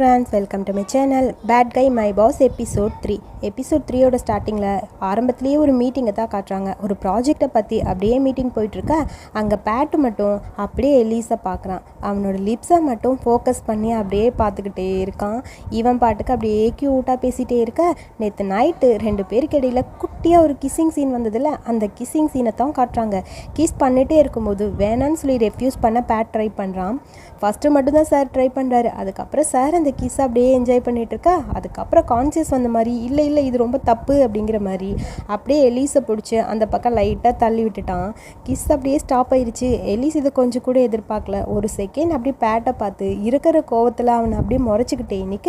Friends welcome to my channel bad guy my boss episode three episode த்ரீயோட ஸ்டார்டிங்கில் ஆரம்பத்துலேயே ஒரு மீட்டிங்கை தான் காட்டுறாங்க. ஒரு ப்ராஜெக்டை பற்றி அப்படியே மீட்டிங் போயிட்டுருக்க. அங்கே பேட்டு மட்டும் அப்படியே எலீஸை பார்க்குறான். அவனோட லிப்ஸை மட்டும் ஃபோக்கஸ் பண்ணி அப்படியே பார்த்துக்கிட்டே இருக்கான். இவன் பாட்டுக்கு அப்படியே க்யூட்டாக பேசிகிட்டே இருக்க. நேற்று நைட்டு ரெண்டு பேருக்கு இடையில் குட்டியாக ஒரு கிஸ்ஸிங் சீன் வந்ததில்ல அந்த கிஸ்ஸிங் சீனை தான் காட்டுறாங்க. கிஸ் பண்ணிகிட்டே இருக்கும்போது வேணான்னு சொல்லி ரெஃப்யூஸ் பண்ண பேட் ட்ரை பண்ணுறான் ஃபஸ்ட்டு மட்டும்தான் சார் ட்ரை பண்ணுறாரு அதுக்கப்புறம் சார் அந்த கிஸ் அப்படியே என்ஜாய் பண்ணிகிட்டு இருக்க அதுக்கப்புறம் கான்சியஸ் வந்த மாதிரி இல்லை இல்லை இது ரொம்ப தப்பு அப்படிங்கிற மாதிரி. அப்படியே எலீஸை பிடிச்சி அந்த பக்கம் லைட்டாக தள்ளி விட்டுட்டான். கிஸ் அப்படியே ஸ்டாப் ஆயிடுச்சு எலீஸ் இதை கொஞ்சம் கூட எதிர்பார்க்கல. ஒரு செகண்ட் அப்படியே பேட்டை பார்த்து இருக்கிற கோவத்தில் அவனை அப்படியே முறைச்சிக்கிட்டே நிற்க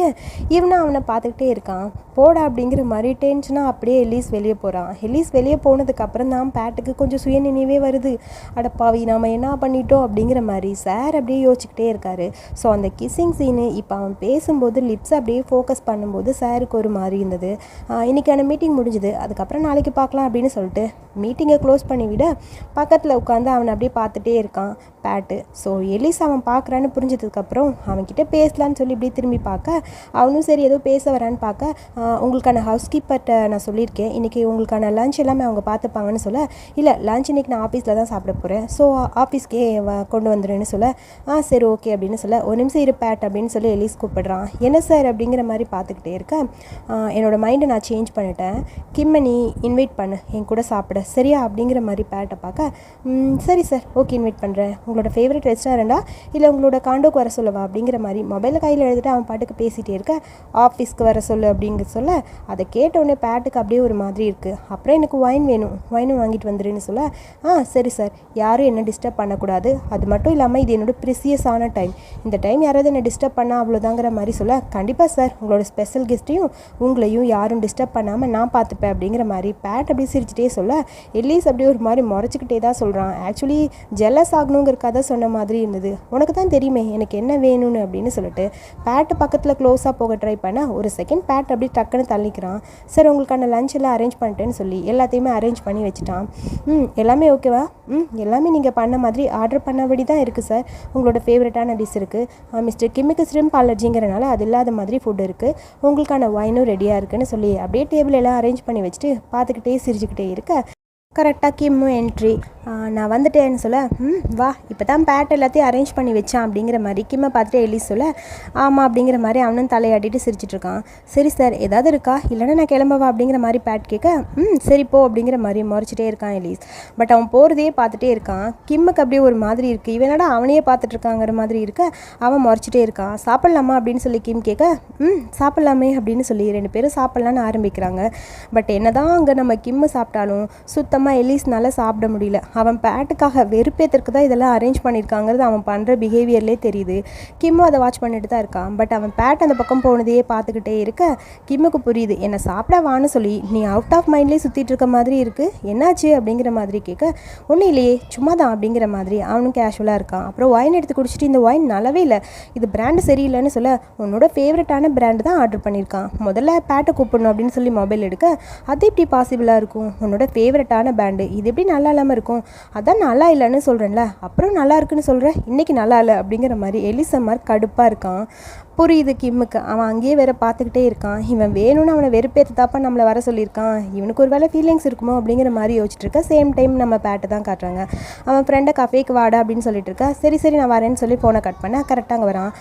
இவனை அவனை பார்த்துக்கிட்டே இருக்கான். போடா அப்படிங்கிற மாதிரி டென்ஷனாக அப்படியே எலீஸ் வெளியே போகிறான் எலீஸ் வெளியே போனதுக்கப்புறம் தான் பேட்டுக்கு கொஞ்சம் சுயநினைவே வருது. அடப்பாவி நாம் என்ன பண்ணிட்டோம் அப்படிங்கிற மாதிரி சார் அப்படியே யோசிச்சுக்கிட்டே இருக்காரு. ஸோ அந்த கிஸ்ஸிங் சீனு இப்போ அவன் பேசும்போது லிப்ஸ் அப்படியே ஃபோக்கஸ் பண்ணும்போது சாருக்கு ஒரு மாதிரி இருந்தது. இன்றைக்கான இன்னைக்கான மீட்டிங் முடிஞ்சுது. அதுக்கப்புறம் நாளைக்கு பார்க்கலாம் அப்படின்னு சொல்லிட்டு. மீட்டிங்கை க்ளோஸ் பண்ணி விட பக்கத்தில் உட்காந்து அவனை அப்படியே பார்த்துட்டே இருக்கான். பேட்டு. ஸோ எலிஸ் அவன் பார்க்குறான்னு புரிஞ்சதுக்கப்புறம் அவன்கிட்ட பேசலான்னு சொல்லி இப்படி திரும்பி பார்க்க அவனும் சரி ஏதோ பேச வரான்னு பார்க்க உங்களுக்கான ஹவுஸ் கீப்பர்கிட்ட நான் சொல்லியிருக்கேன். இன்றைக்கி உங்களுக்கான லஞ்ச் எல்லாமே அவங்க பார்த்துப்பாங்கன்னு சொல்ல இல்லை லஞ்ச் இன்றைக்கி நான் ஆஃபீஸில் தான் சாப்பிட போகிறேன் ஸோ ஆஃபீஸ்க்கே வ- கொண்டு வந்துடுன்னு சொல்ல ஆ சரி ஓகே அப்படின்னு சொல்ல ஒரு நிமிஷம் இரு பேட் அப்படின்னு சொல்லி எலிஸ் கூப்பிடுறான். என்ன சார்? அப்படிங்கிற மாதிரி பார்த்துக்கிட்டே இருக்க என்னோடய என்னோட மைண்டை நான் சேஞ்ச் பண்ணிட்டேன். கிம்மை நீ இன்வைட் பண்ணு. என் கூட சாப்பிட. சரியா? அப்படிங்கிற மாதிரி பேட்டை பார்க்க சரி சார் ஓகே இன்வைட் பண்ணுறேன் உங்களோட ஃபேவரட் ரெஸ்டாரண்டா இல்லை உங்களோட காண்டோக்கு வர சொல்லவா? அப்படிங்கிற மாதிரி மொபைலில் கையில் எழுதிட்டு அவன் பாட்டுக்கு பேசிகிட்டே இருக்க ஆஃபீஸ்க்கு வர சொல்லு அப்படிங்க சொல்ல அதை கேட்டவுடனே பேட்டுக்கு அப்படியே ஒரு மாதிரி இருக்குது அப்புறம் எனக்கு ஒயின் வேணும் ஒயினும் வாங்கிட்டு வந்துருன்னு சொல்ல ஆ சரி சார் யாரும் என்ன டிஸ்டர்ப் பண்ணக்கூடாது. அது மட்டும் இல்லாமல் இது என்னோட ப்ரிசியஸான டைம் இந்த டைம் யாராவது என்ன டிஸ்டர்ப் பண்ணால் அவ்வளோதாங்கிற மாதிரி சொல்ல கண்டிப்பாக சார் உங்களோட ஸ்பெஷல் கெஸ்ட்டையும் உங்களையும் யாரும் டிஸ்டர்ப் பண்ணாமல் நான் பார்த்துப்பேன். அப்படிங்கிற மாதிரி பேட் அப்படியே சிரிச்சிட்டே சொல்ல எல்லீஸ் அப்படியே ஒரு மாதிரி முறைச்சிக்கிட்டே தான் சொல்கிறான் ஆக்சுவலி ஜெல்லஸ் ஆகணுங்கிற கதை சொன்ன மாதிரி இருந்தது. உனக்கு தான் தெரியுமே எனக்கு என்ன வேணும்னு அப்படின்னு சொல்லிட்டு பேட்டு பக்கத்தில் க்ளோஸாக போக ட்ரை பண்ண ஒரு செகண்ட் பேட் அப்படி டக்குன்னு தள்ளிக்கிறான். சார் உங்களுக்கான லஞ்ச் எல்லாம் அரேஞ்ச் பண்ணிட்டேன்னு சொல்லி எல்லாத்தையுமே அரேஞ்ச் பண்ணி வச்சுட்டான். ம் எல்லாமே ஓகேவா ம் எல்லாமே நீங்கள் பண்ண மாதிரி ஆர்டர் பண்ணபடி தான் இருக்குது சார் உங்களோட ஃபேவரட்டான டிஷ் இருக்குது மிஸ்டர் கிம்மிக்கு ஸ்ரிம்ப் அலர்ஜிங்கிறனால அது இல்லாத மாதிரி ஃபுட் இருக்குது உங்களுக்கான ஒயினும் ரெடியாக இருக்குன்னு சொல்லி அப்படியே டேபிள் எல்லாம் அரேஞ்ச் பண்ணி வச்சுட்டு பார்த்துக்கிட்டே சிரிச்சுக்கிட்டே இருக்க. கரெக்டாக கிம்மும் என்ட்ரி நான் வந்துட்டேன்னு சொல்ல ம் வா இப்போ தான் பேட் எல்லாத்தையும் அரேஞ்ச் பண்ணி வச்சான் அப்படிங்கிற மாதிரி கிம்மை பார்த்துட்டு எலி சொல்ல ஆமாம் அப்படிங்கிற மாதிரி அவனும் தலையாட்டிட்டு சிரிச்சிட்டு இருக்கான். சரி சார் ஏதாவது இருக்கா? இல்லைன்னா நான் கிளம்பவா அப்படிங்கிற மாதிரி பேட் கேட்க ம் சரி போ அப்படிங்கிற மாதிரி முறைச்சிட்டே இருக்கான் எலிஸ் பட் அவன் போகிறதே பார்த்துட்டே இருக்கான். கிம்முக்கு அப்படியே ஒரு மாதிரி இருக்குது இவனடா அவனையே பார்த்துட்ருக்காங்கிற மாதிரி இருக்க அவன் முறைச்சிட்டே இருக்கான். சாப்பிட்லாமா? அப்படின்னு சொல்லி கிம் கேட்க ம் சாப்பிட்லாமே அப்படின்னு சொல்லி ரெண்டு பேரும் சாப்பிட்லான்னு ஆரம்பிக்கிறாங்க. பட் என்னதான் அங்கே நம்ம கிம்மு சாப்பிட்டாலும் சுத்தமாக எலிஸ்னால சாப்பிட முடியல. அவன் பேட்டுக்காக வெறுப்பேத்திற்கு தான் இதெல்லாம் அரேஞ்ச் பண்ணியிருக்காங்கிறது அவன் பண்ணுற பிஹேவியர்லேயே தெரியுது. கிம்மு அதை வாட்ச் பண்ணிட்டு தான் இருக்கான். பட் அவன் பேட் அந்த பக்கம் போனதையே பார்த்துக்கிட்டே இருக்க கிம்முக்கு புரியுது. என்னை சாப்பிட வான்னு சொல்லி நீ அவுட் ஆஃப் மைண்ட்லேயே சுற்றிட்டு இருக்க மாதிரி இருக்குது என்னாச்சு? அப்படிங்கிற மாதிரி கேட்க ஒன்றும் இல்லையே சும்மா தான் அப்படிங்கிற மாதிரி அவனும் கேஷுவலாக இருக்கான். அப்புறம் ஒயின் எடுத்து குடிச்சிட்டு இந்த ஒயின் நல்லாவே இல்லை. இது பிராண்டு சரியில்லைன்னு சொல்ல உன்னோட ஃபேவரட்டான பிராண்டு தான் ஆர்டர் பண்ணியிருக்கான் முதல்ல பேட்டை கூப்பிடணும் அப்படின்னு சொல்லி மொபைல் எடுக்க அது எப்படி பாசிபிளாக இருக்கும்? உன்னோட ஃபேவரட்டான பேண்டு. இது எப்படி நல்லா இல்லாமல் இருக்கும்? அதான் நல்லா இல்லைன்னு சொல்கிறேன்ல அப்புறம் நல்லா இருக்குன்னு சொல்கிறேன் இன்றைக்கி நல்லா இல்லை அப்படிங்கிற மாதிரி எலிசம்மார் கடுப்பாக இருக்கான். புரியுது கிம்முக்கு. அவன் அங்கேயே வேற பார்த்துக்கிட்டே இருக்கான். இவன் வேணும்னு அவனை வெறுப்பேற்ற தாப்பா நம்மளை வர சொல்லியிருக்கான். இவனுக்கு ஒரு வேளை ஃபீலிங்ஸ் இருக்குமோ அப்படிங்கிற மாதிரி யோசிச்சுட்டு இருக்கா. சேம் டைம் நம்ம பேட்டை தான் காட்டுறாங்க. அவன் ஃப்ரெண்டை கஃபேக்கு வாடா அப்படின்னு சொல்லிட்டு இருக்கா. சரி சரி நான் வரேன்னு சொல்லி ஃபோனை கட் பண்ண கரெக்டாக அங்கே வரான்.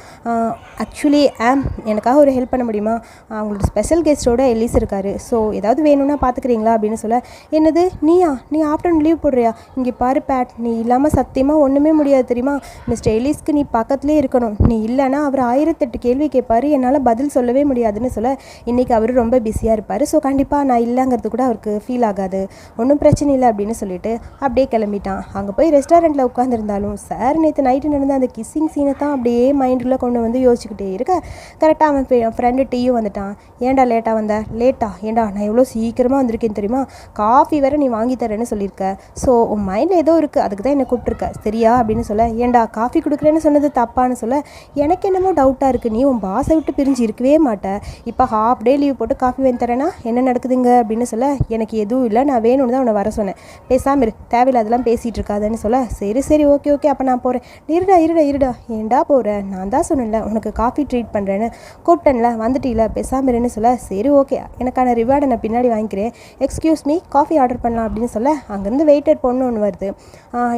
ஆக்சுவலி ஆம் எனக்காக ஒரு ஹெல்ப் பண்ண முடியுமா? அவங்களோட ஸ்பெஷல் கெஸ்ட்டோட எலிஸ் இருக்காரு. ஸோ ஏதாவது வேணும்னா பார்த்துக்கிறீங்களா அப்படின்னு சொல்ல என்னது நீ நீயா நீ ஆஃப்டர்நூன் லீவ் போடுறியா? இங்கே பாரு பேட் நீ இல்லாமல் சத்தியமாக ஒன்றுமே முடியாது தெரியுமா? மிஸ்டர் எலிஸ்க்கு நீ பக்கத்துலேயே இருக்கணும். நீ இல்லைன்னா அவர் ஆயிரத்தெட்டு கேள்வி கேட்பார். என்னால் பதில் சொல்லவே முடியாதுன்னு சொல்ல இன்றைக்கி அவர் ரொம்ப பிஸியாக இருப்பார். ஸோ கண்டிப்பாக நான் இல்லைங்கிறது கூட அவருக்கு ஃபீல் ஆகாது. ஒன்றும் பிரச்சனை இல்லை அப்படின்னு சொல்லிட்டு அப்படியே கிளம்பிட்டான். அங்கே போய் ரெஸ்டாரண்ட்டில் உட்காந்துருந்தாலும் சார் நேற்று நைட்டு நடந்த அந்த கிஸ்ஸிங் சீனை தான் அப்படியே மைண்டில் கொண்டு வந்து யோசிச்சுக்கிட்டே இருக்க. கரெக்டாக அவன் ஃப்ரெண்டு டீயும் வந்துட்டான். ஏன்டா லேட்டாக வந்த? லேட்டா ஏன்டா நான் எவ்வளோ சீக்கிரமாக வந்திருக்கேன் தெரியுமா? காஃபி வேறு நீ வாங்கி தரேன்னு சொல்லியிருக்க. ஸோ உன் மைண்டில் ஏதோ இருக்குது அதுக்கு தான் என்னை கூப்பிட்ருக்க சரியா? அப்படின்னு சொல்ல ஏன்டா காஃபி கொடுக்குறேன்னு சொன்னது தப்பான்னு சொல்ல எனக்கு என்னமோ டவுட்டாக இருக்குது நீ உன் பாசை விட்டு பிரிஞ்சு இருக்கவே மாட்டேன் இப்போ ஹாஃப் டே லீவ் போட்டு காஃபி வாங்கி தரேன்னா என்ன நடக்குதுங்க? அப்படின்னு சொல்ல எனக்கு எதுவும் இல்லை. நான் வேணும்னு தான் உன்னை வர சொன்னேன். பேசாமல் இரு. தேவையில்லாதெல்லாம் பேசிகிட்டு இருக்காதுன்னு சொல்ல சரி சரி. Okay okay. அப்போ நான் போகிறேன் இருடா இருடா இருடா. ஏன்டா போகிறேன் நான் தான் சொன்னேன்ல உனக்கு காஃபி ட்ரீட் பண்ணுறேன்னு கூப்பிட்டேன்ல வந்துட்டீல. பேசாமல் இருன்னு சொல்ல சரி ஓகே. எனக்கான ரிவார்டை நான் பின்னாடி வாங்கிக்கிறேன். எக்ஸ்கியூஸ் மீ காஃபி ஆர்டர் பண்ணலாம் அப்படின்னு சொல்ல அங்கேருந்து வெயிட்டர் பொண்ணு ஒன்று வருது.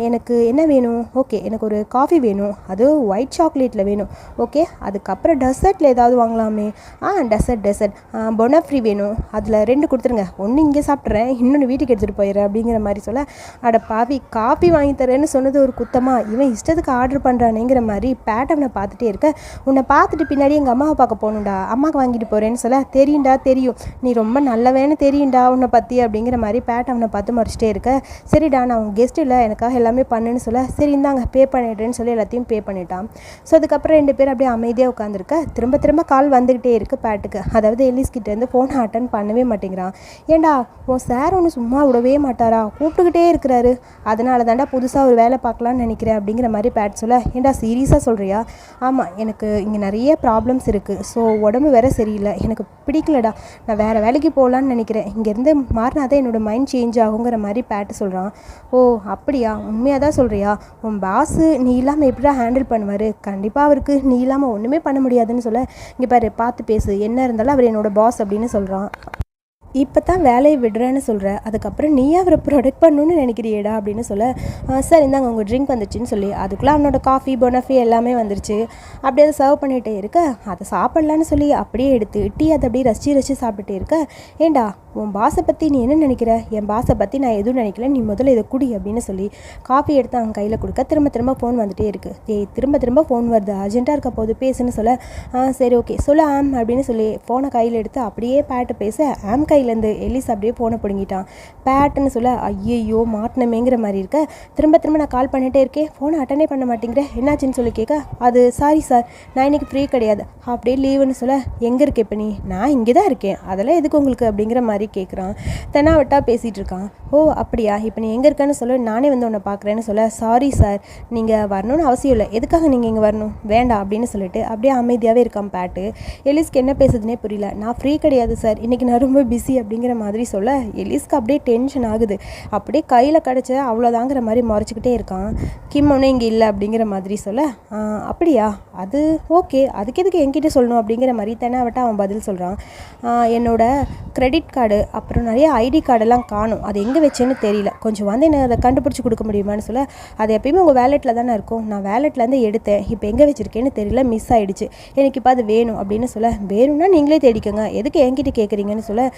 எனக்கு என்ன வேணும்? ஓகே எனக்கு ஒரு காஃபி வேணும். அது ஒயிட் சாக்லேட்டில் வேணும். ஓகே அதுக்கப்புறம் டெசர்ட்டில் ஏதாவது வாங்கலாமே. ஆ டெசர்ட் டெசர்ட் பொனஃப்ரி வேணும். அதில் ரெண்டு கொடுத்துருங்க. ஒன்று இங்கே சாப்பிட்றேன் இன்னொன்று வீட்டுக்கு எடுத்துகிட்டு போயிடுறேன் அப்படிங்கிற மாதிரி சொல்ல அட பாவி காஃபி வாங்கி தரேன்னு சொன்னது ஒரு குத்தமாக இவன் இஷ்டத்துக்கு ஆர்டர் பண்ணுறானேங்கிற மாதிரி பேட்டவனை பார்த்துட்டே இருக்க. உன்னை பார்த்துட்டு பின்னாடி எங்கள் அம்மாவை பார்க்க போகணும்டா. அம்மாவுக்கு வாங்கிட்டு போகிறேன்னு சொல்ல தெரியும்டா தெரியும். நீ ரொம்ப நல்லவேன்னு தெரியும்டா உன்னை பற்றி அப்படிங்கிற மாதிரி பேட்டவனை அவனை பார்த்து மறைச்சிட்டே இருக்க. சரிடா நான் உங்கள் கெஸ்ட் இல்லை எனக்காக எல்லாமே பண்ணுன்னு சொல்ல சரி இந்தாங்க பே பண்ணிடுறேன்னு சொல்லி எல்லாத்தையும் பே பண்ணிட்டான். ஸோ அதுக்கப்புறம் ரெண்டு பேர் அப்படியே அமைதியாக உட்காந்துருக்க திரும்ப திரும்ப கால் வந்துக்கிட்டே இருக்கு பேட்டுக்கு. அதாவது எலிஸ் கிட்டேருந்து ஃபோன் ஃபோனை அட்டன் பண்ணவே மாட்டேங்கிறான். ஏண்டா உன் சார் ஒன்று சும்மா விடவே மாட்டாரா? கூப்பிட்டுக்கிட்டே இருக்கிறாரு. அதனால தாண்டா புதுசாக ஒரு வேலை பார்க்கலான்னு நினைக்கிறேன் அப்படிங்கிற மாதிரி பேட் சொல்ல ஏண்டா சீரியஸாக சொல்கிறியா ஆமாம் எனக்கு இங்கே நிறைய ப்ராப்ளம்ஸ் இருக்குது ஸோ உடம்பு வேற சரியில்லை. எனக்கு பிடிக்கலடா. நான் வேறு வேலைக்கு போகலான்னு நினைக்கிறேன். இங்கேருந்து மாறினா தான் என்னோட மைண்ட் சேஞ்ச் ஆகும். ஆகுங்கிற மாதிரி பேட்டு சொல்கிறான் ஓ அப்படியா? உண்மையாக தான் சொல்கிறியா உன் பாஸு நீ இல்லாமல் எப்படிடா ஹேண்டில் பண்ணுவார்? கண்டிப்பாக அவருக்கு நீ இல்லாமல் ஒன்றுமே பண்ண முடியாதுன்னு சொல்ல. இங்கே பாரு பார்த்து பேசு. என்ன இருந்தாலும் அவர் என்னோட பாஸ் அப்படின்னு சொல்கிறான் இப்போ தான் வேலையை விடுறேன்னு சொல்கிற அதுக்கப்புறம் நீ அவரை ப்ரொடெக்ட் பண்ணணும்னு நினைக்கிறியேடா அப்படின்னு சொல்ல. "ஆ, சார் இந்தாங்க உங்கள் ட்ரிங்க் வந்துச்சுன்னு சொல்லி. அதுக்குள்ளே அவனோட காஃபி பொனஃபி எல்லாமே வந்துருச்சு. அப்படியே அதை சர்வ் பண்ணிகிட்டே இருக்க. அதை சாப்பிட்லான்னு சொல்லி அப்படியே எடுத்து டீ அதை அப்படியே ரசிச்சு ரசிச்சு சாப்பிட்டுட்டே இருக்க. ஏண்டா உன் பாஸை பற்றி நீ என்ன நினைக்கிற? என் பாஸை பற்றி நான் எதுவும் நினைக்கல. நீ முதல்ல இதை குடி அப்படின்னு சொல்லி காஃபி எடுத்து அவன் கையில் கொடுக்க திரும்ப திரும்ப ஃபோன் வந்துட்டே இருக்குது ஏய் திரும்ப திரும்ப ஃபோன் வருது. அர்ஜென்ட்டாக இருக்க போது பேசுன்னு சொல்ல ஆ சரி ஓகே சொல்ல ஆம் அப்படின்னு சொல்லி ஃபோனை கையில் எடுத்து அப்படியே பேட்டை பேச ஆம் கையிலேருந்து எலிஸ் அப்படியே ஃபோனை பிடுங்கிட்டான். பேட்டுன்னு சொல்ல ஐயையோ மாட்டினமேங்கிற மாதிரி இருக்க. திரும்ப திரும்ப நான் கால் பண்ணிகிட்டே இருக்கேன். ஃபோனை அட்டனே பண்ண மாட்டேங்கிற. என்னாச்சுன்னு சொல்லி கேட்க அது சாரி சார் நான் இன்னைக்கு ஃப்ரீ கிடையாது. அப்படியே லீவுன்னு சொல்ல எங்கே இருக்கேன் இப்போ நீ? நான் இங்கே தான் இருக்கேன். அதெல்லாம் எதுக்கு உங்களுக்கு? அப்படிங்கிற மாதிரி கேட்குறான் தெனாவட்டா பேசிகிட்டு இருக்கான். ஓ அப்படியா? இப்போ நீ எங்கே இருக்கேன்னு சொல்ல. நானே வந்து உன்னை பார்க்குறேன்னு சொல்ல. சாரி சார் நீங்கள் வரணும்னு அவசியம் இல்லை. எதுக்காக நீங்கள் இங்கே வரணும்? வேண்டாம் அப்படின்னு சொல்லிட்டு அப்படியே அமைதியாகவே இருக்கான் பேட்டு. எலிஸ்க்கு என்ன பேசுதுன்னே புரியல. நான் ஃப்ரீ கிடையாது சார் இன்றைக்கி நான் ரொம்ப பிஸி அப்படிங்கிற மாதிரி சொல்ல எலிஸ்க்கு அப்படியே டென்ஷன் ஆகுது. அப்படியே கையில் கிடச்ச அவ்வளோதாங்கிற மாதிரி மறைச்சிக்கிட்டே இருக்கான். கிம் ஒன்றும் இங்கே இல்லை அப்படிங்கிற மாதிரி சொல்ல. அப்படியா? அது ஓகே அதுக்கு எதுக்கு என்கிட்ட சொல்லணும்? அப்படிங்கிற மாதிரி தெனாவட்டா அவன் பதில் சொல்கிறான் என்னோட கிரெடிட் கார்டு அப்புறம் நிறைய ஐடி கார்டெல்லாம் காணும். அது எங்கே வச்சேன்னு தெரியல. கொஞ்சம் வந்து என்ன அதை கண்டுபிடிச்சி கொடுக்க முடியுமான்னு சொல்ல அது எப்பயுமே உங்கள் வேலெட்டில் தானே இருக்கும். நான் வேலெட்லேருந்து எடுத்தேன். இப்போ எங்கே வச்சுருக்கேன்னு தெரியல மிஸ் ஆகிடுச்சு எனக்கு இப்போ அது வேணும் அப்படின்னு சொல்ல வேணும்னா நீங்களே தேடிக்கோங்க. எதுக்கு என்கிட்ட கேட்குறீங்கன்னு சொல்ல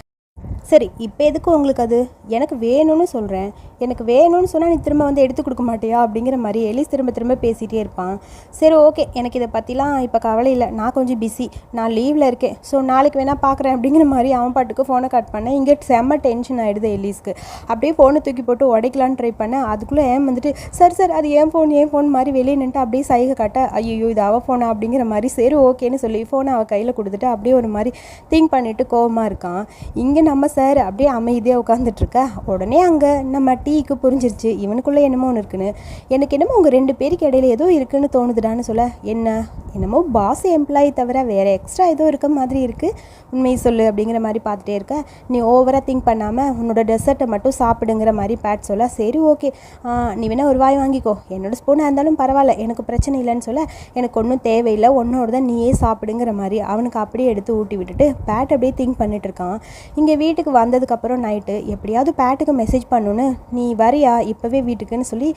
சரி இப்போ எதுக்கு உங்களுக்கு அது? எனக்கு வேணும்னு சொல்கிறேன் எனக்கு வேணும்னு சொன்னால் நீ திரும்ப வந்து எடுத்து கொடுக்க மாட்டியா? அப்படிங்கிற மாதிரி எலிஸ் திரும்ப திரும்ப பேசிகிட்டே இருப்பான். சரி ஓகே. எனக்கு இதை பற்றிலாம் இப்போ கவலை இல்லை. நான் கொஞ்சம் பிஸி நான் லீவில் இருக்கேன். ஸோ நாளைக்கு வேணால் பார்க்குறேன் அப்படிங்கிற மாதிரி அவன் பாட்டுக்கு ஃபோனை கட் பண்ணேன் இங்கே செம்ம டென்ஷன் ஆகிடுது எலிஸ்க்கு. அப்படியே ஃபோனை தூக்கி போட்டு உடைக்கலான்னு ட்ரை பண்ணேன் அதுக்குள்ளே ஏன் வந்துட்டு சார் சார் அது ஏன் ஃபோன் ஏன் ஃபோன் மாதிரி வெளியே நின்ட்டு அப்படியே சைகை காட்ட ஐயோ இது அவள் ஃபோனா அப்படிங்கிற மாதிரி சரி ஓகேன்னு சொல்லி ஃபோனை அவள் கையில் கொடுத்துட்டு அப்படியே ஒரு மாதிரி திங்க் பண்ணிட்டு கோவமாக இருக்கான். இங்கே நம்ம சார் அப்படியே அமைதியாக உட்காந்துட்ருக்க உடனே அங்கே நம்ம டீக்கு புரிஞ்சிருச்சு. இவனுக்குள்ளே என்னமோ ஒன்று இருக்குன்னு. எனக்கு என்னமோ உங்கள் ரெண்டு பேருக்கு இடையில ஏதோ இருக்குன்னு தோணுதுடான்னு சொல்ல. என்ன? என்னமோ பாஸ் எம்ப்ளாயி தவிர வேறு எக்ஸ்ட்ரா ஏதோ இருக்க மாதிரி இருக்குது உண்மையை சொல்லு அப்படிங்கிற மாதிரி பார்த்துட்டே இருக்க. நீ ஓவராக திங்க் பண்ணாமல் உன்னோட டெசர்ட்டை மட்டும் சாப்பிடுங்கிற மாதிரி பேட் சொல்ல. சரி ஓகே நீ வேணால் ஒரு வாய் வாங்கிக்கோ. என்னோடய ஸ்பூனாக இருந்தாலும் பரவாயில்ல. எனக்கு பிரச்சனை இல்லைன்னு சொல்ல. எனக்கு ஒன்றும் தேவையில்லை. ஒன்னோட தான் நீயே சாப்பிடுங்கிற மாதிரி அவனுக்கு அப்படியே எடுத்து ஊட்டி விட்டுட்டு பேட் அப்படியே திங்க் பண்ணிட்டு இருக்கான். இங்கே வீட்டுக்கு வந்ததுக்கப்புறம் நைட்டு எப்படியாவது பேட்டுக்கு மெசேஜ் பண்ணுன்னு நீ வரியா? இப்போவே வீட்டுக்குன்னு சொல்லி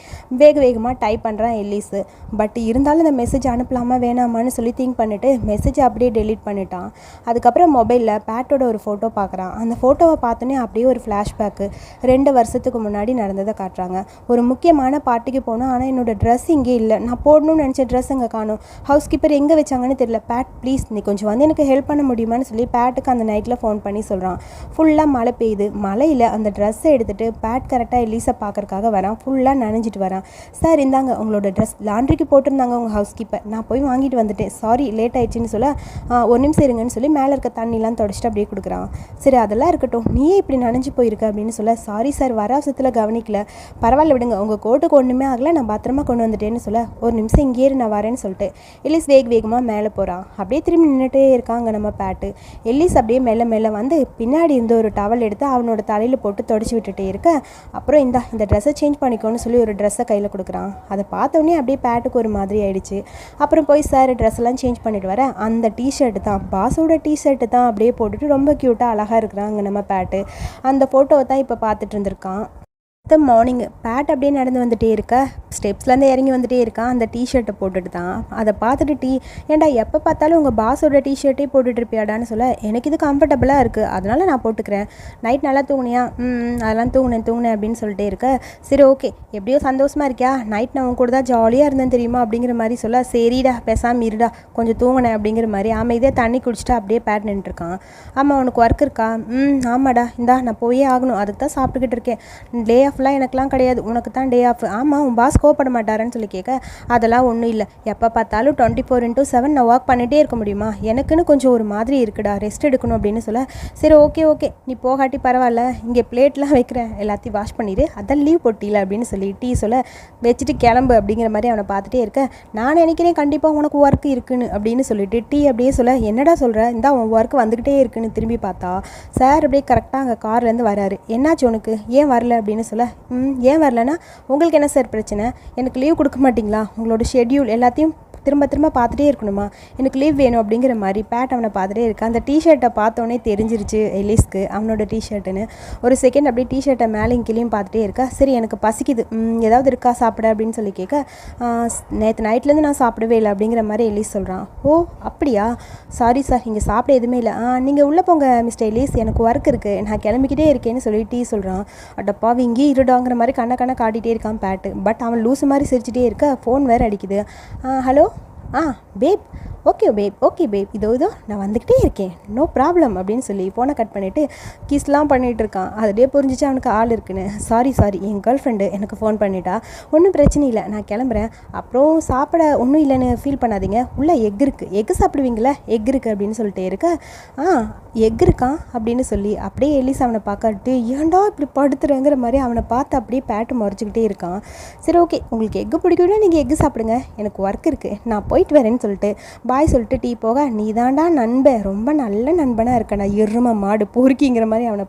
வேக வேகமாக டைப் பண்ணுறான் எல்லீஸு பட் இருந்தாலும் இந்த மெசேஜ் அனுப்பலாமா வேணாமான்னு சொல்லி திங்க் பண்ணிவிட்டு மெசேஜ் அப்படியே டெலீட் பண்ணிட்டான். அதுக்கப்புறம் மொபைலில் பேட்டோட ஒரு ஃபோட்டோ பார்க்குறான். அந்த ஃபோட்டோவை பார்த்தோன்னே அப்படியே ஒரு ஃப்ளாஷ்பேக்கு ரெண்டு வருஷத்துக்கு முன்னாடி நடந்ததை காட்டுறாங்க. ஒரு முக்கியமான பார்ட்டிக்கு போனோம். ஆனால் என்னோடய ட்ரெஸ் இங்கே இல்லை. நான் போடணும்னு நினச்ச ட்ரெஸ் அங்கே காணும். ஹவுஸ் கீப்பர் எங்கே வச்சாங்கன்னு தெரியல. பேட் ப்ளீஸ் நீ கொஞ்சம் வந்து எனக்கு ஹெல்ப் பண்ண முடியுமான்னு சொல்லி பேட்டுக்கு அந்த நைட்டில் ஃபோன் பண்ணி சொல்கிறான் ஃபுல்லாக மழை பெய்யுது. மழையில் அந்த ட்ரெஸ்ஸை எடுத்துகிட்டு பேட் கரெக்டாக எலீஸை பார்க்கறக்காக வரான். ஃபுல்லாக நனைஞ்சிட்டு வரான். சார் இந்தாங்க உங்களோட ட்ரெஸ் லாண்ட்ரிக்கு போட்டிருந்தாங்க உங்கள் ஹவுஸ் கீப்பர் நான் போய் வாங்கிட்டு வந்துட்டேன். சாரி லேட் ஆயிடுச்சுன்னு சொல்ல "ஆ, ஒரு நிமிஷம் இருங்கன்னு சொல்லி மேலே இருக்க தண்ணிலாம் தொடச்சிட்டு அப்படியே கொடுக்குறான். சரி அதெல்லாம் இருக்கட்டும். நீயே இப்படி நனைஞ்சு போயிருக்க அப்படின்னு சொல்ல சாரி சார் வர அவசரத்தில் கவனிக்கல. பரவாயில்ல விடுங்க. உங்கள் கோட்டுக்கு ஒன்றுமே ஆகலை. நான் பத்திரமா கொண்டு வந்துட்டேன்னு சொல்ல ஒரு நிமிஷம் இங்கேயே நான் வரேன்னு சொல்லிட்டு எல்லிஸ் வேக வேகமாக மேலே போகிறான் அப்படியே திரும்பி நின்றுட்டே இருக்காங்க நம்ம பேட்டு எல்லிஸ் அப்படியே மெல்ல மெல்ல வந்து பின்னாடி இந்த ஒரு டவல் எடுத்து அவனோட தலையில் போட்டு தொடச்சி விட்டுட்டே இருக்க. அப்புறம் இந்த இந்த ட்ரெஸ்ஸை சேஞ்ச் பண்ணிக்கோன்னு சொல்லி ஒரு ட்ரெஸ்ஸை கையில் கொடுக்குறான். அதை பார்த்தோன்னே அப்படியே பேட்டுக்கு ஒரு மாதிரி ஆயிடுச்சு. அப்புறம் போய் சார் ட்ரெஸ்ஸெல்லாம் சேஞ்ச் பண்ணிட்டு வர. அந்த டிஷர்ட் தான் பாஸோட டிஷர்ட்டு தான் அப்படியே போட்டுட்டு ரொம்ப க்யூட்டாக அழகாக இருக்கிறாங்க நம்ம பேட்டு அந்த ஃபோட்டோவை தான் இப்போ பார்த்துட்டு இருந்திருக்கான். அடுத்த மார்னிங் பேட் அப்படியே நடந்து வந்துகிட்டே இருக்க. ஸ்டெப்ஸ்லேருந்து இறங்கி வந்துகிட்டே இருக்கான் அந்த டிஷர்ட்டை போட்டுட்டு தான். அதை பார்த்துட்டு டீ ஏன்டா எப்போ பார்த்தாலும் உங்கள் பாஸோட டிஷர்ட்டே போட்டுட்டு இருப்பியாடான்னு சொல்ல எனக்கு இது கம்ஃபர்டபுளாக இருக்குது அதனால் நான் போட்டுக்கிறேன். நைட் நல்லா தூங்குனியா? ம் அதெல்லாம் தூங்குனேன் தூங்குனேன் அப்படின்னு சொல்லிட்டே இருக்க. சரி ஓகே எப்படியோ சந்தோஷமாக இருக்கியா? நைட் நான் உன் கூட தான் ஜாலியாக இருந்தேன் தெரியுமா? அப்படிங்கிற மாதிரி சொல்ல சரிடா பேசாமல் இருடா. கொஞ்சம் தூங்கினேன் அப்படிங்கிற மாதிரி ஆமாம் இதே தண்ணி குடிச்சிட்டு அப்படியே பேட் நின்றுருக்கான் ஆமாம் உனக்கு ஒர்க் இருக்கா? ம் ஆமாடா. இந்தா நான் போயே ஆகணும். அதுக்கு தான் சாப்பிட்டுக்கிட்டு இருக்கேன். டே ஆஃப்லாம் எனக்குலாம் கிடையாது. உனக்கு தான் டே ஆஃப் ஆமாம் உன் பாஸ் கோவப்பட மாட்டாருன்னு சொல்லி கேட்க அதெல்லாம் ஒன்றும் இல்லை. எப்போ பார்த்தாலும் டுவெண்ட்டி ஃபோர் இன்ட்டு செவன் நான் ஒர்க் பண்ணிகிட்டே இருக்க முடியுமா? எனக்குன்னு கொஞ்சம் ஒரு மாதிரி இருக்குடா. ரெஸ்ட் எடுக்கணும் அப்படின்னு சொல்ல சரி ஓகே ஓகே நீ போகாட்டி பரவாயில்ல. இங்கே பிளேட்லாம் வைக்கிறேன். எல்லாத்தையும் வாஷ் பண்ணிடு அதான் லீவ் போட்டியில் அப்படின்னு சொல்லி டீ சொல்ல வச்சுட்டு கிளம்பு அப்படிங்கிற மாதிரி அவனை பார்த்துட்டே இருக்க. நான் நினைக்கிறேன் கண்டிப்பாக உனக்கு ஒர்க் இருக்குன்னு அப்படின்னு சொல்லிட்டு டீ அப்படியே சொல்ல என்னடா சொல்கிற இந்த உன் ஒர்க் வந்துக்கிட்டே இருக்குன்னு திரும்பி பார்த்தா சார் அப்படியே கரெக்டாக அங்கே கார்லேருந்து வராரு. என்னாச்சு உனக்கு? ஏன் வரல? அப்படின்னு சொல்ல ம் ஏன் வரலன்னா உங்களுக்கு என்ன சார் பிரச்சனை? எனக்கு லீவ் கொடுக்க மாட்டிங்களா? உங்களோட ஷெட்யூல் எல்லாத்தையும் திரும்ப திரும்ப பார்த்துட்டே இருக்கணுமா? எனக்கு லீவ் வேணும் அப்படிங்கிற மாதிரி பேட் அவனை பார்த்துட்டே இருக்கான் அந்த டிஷர்ட்டை பார்த்தோன்னே தெரிஞ்சிருச்சு எலிஸ்க்கு அவனோட டிஷர்ட்டுன்னு ஒரு செகண்ட் அப்படியே டிஷர்ட்டை மேலேயும் கீழேயும் பார்த்துட்டே இருக்கா. சரி எனக்கு பசிக்குது. ஏதாவது இருக்கா? சாப்பிட அப்படின்னு சொல்லி கேட்க நேற்று நைட்லேருந்து நான் சாப்பிடவே இல்லை அப்படிங்கிற மாதிரி எலிஸ் சொல்கிறான் ஓ அப்படியா? சாரி சார் இங்கே சாப்பிட எதுவுமே இல்லை. ஆ நீங்கள் உள்ளே போங்க மிஸ்டர் எலிஸ் எனக்கு ஒர்க் இருக்குது நான் கிளம்பிக்கிட்டே இருக்கேன்னு சொல்லி டீ சொல்கிறான் அடப்பாவி இங்கேயே இருடாங்கிற மாதிரி கண்ணை கண்ணை காட்டிகிட்டே இருக்கான் பேட்டு பட் அவன் லூஸ் மாதிரி சிரிச்சிட்டே இருக்க ஃபோன் வேறு அடிக்குது. Hello ah babe okay babe okay babe இதோ இதோ நான் வந்துக்கிட்டே இருக்கேன். நோ ப்ராப்ளம் அப்படின்னு சொல்லி ஃபோனை கட் பண்ணிவிட்டு கிஸ்லாம் பண்ணிகிட்டு இருக்கான். அதுலேயே புரிஞ்சிச்சு அவனுக்கு ஆள் இருக்குன்னு. சாரி சாரி என் கேர்ள் ஃப்ரெண்டு எனக்கு ஃபோன் பண்ணிட்டா. ஒன்றும் பிரச்சனை இல்லை. நான் கிளம்புறேன். அப்புறம் சாப்பிட ஒன்றும் இல்லைன்னு ஃபீல் பண்ணாதீங்க. உள்ளே எக் இருக்குது எக் சாப்பிடுவீங்களா எக் இருக்குது அப்படின்னு சொல்லிட்டு இருக்க. ஆ எக் இருக்கான் அப்படின்னு சொல்லி அப்படியே எலிஸ் அவனை பார்க்கட்டு ஏன்டா இப்படி படுத்துறேங்கிற மாதிரி அவனை பார்த்து அப்படியே பேட்டு முறைச்சிக்கிட்டே இருக்கான். சரி ஓகே உங்களுக்கு எக் பிடிக்கும்னா நீங்கள் எக் சாப்பிடுங்க. எனக்கு ஒர்க் இருக்குது நான் போயிட்டு வரேன்னு சொல்லிட்டு பாய் பாய் சொல்லிட்டு டீ போக நீ தாண்டா நண்பன் ரொம்ப நல்ல நண்பனாக இருக்கடா எரும மாடு பொறுக்கிங்கிற மாதிரி அவனை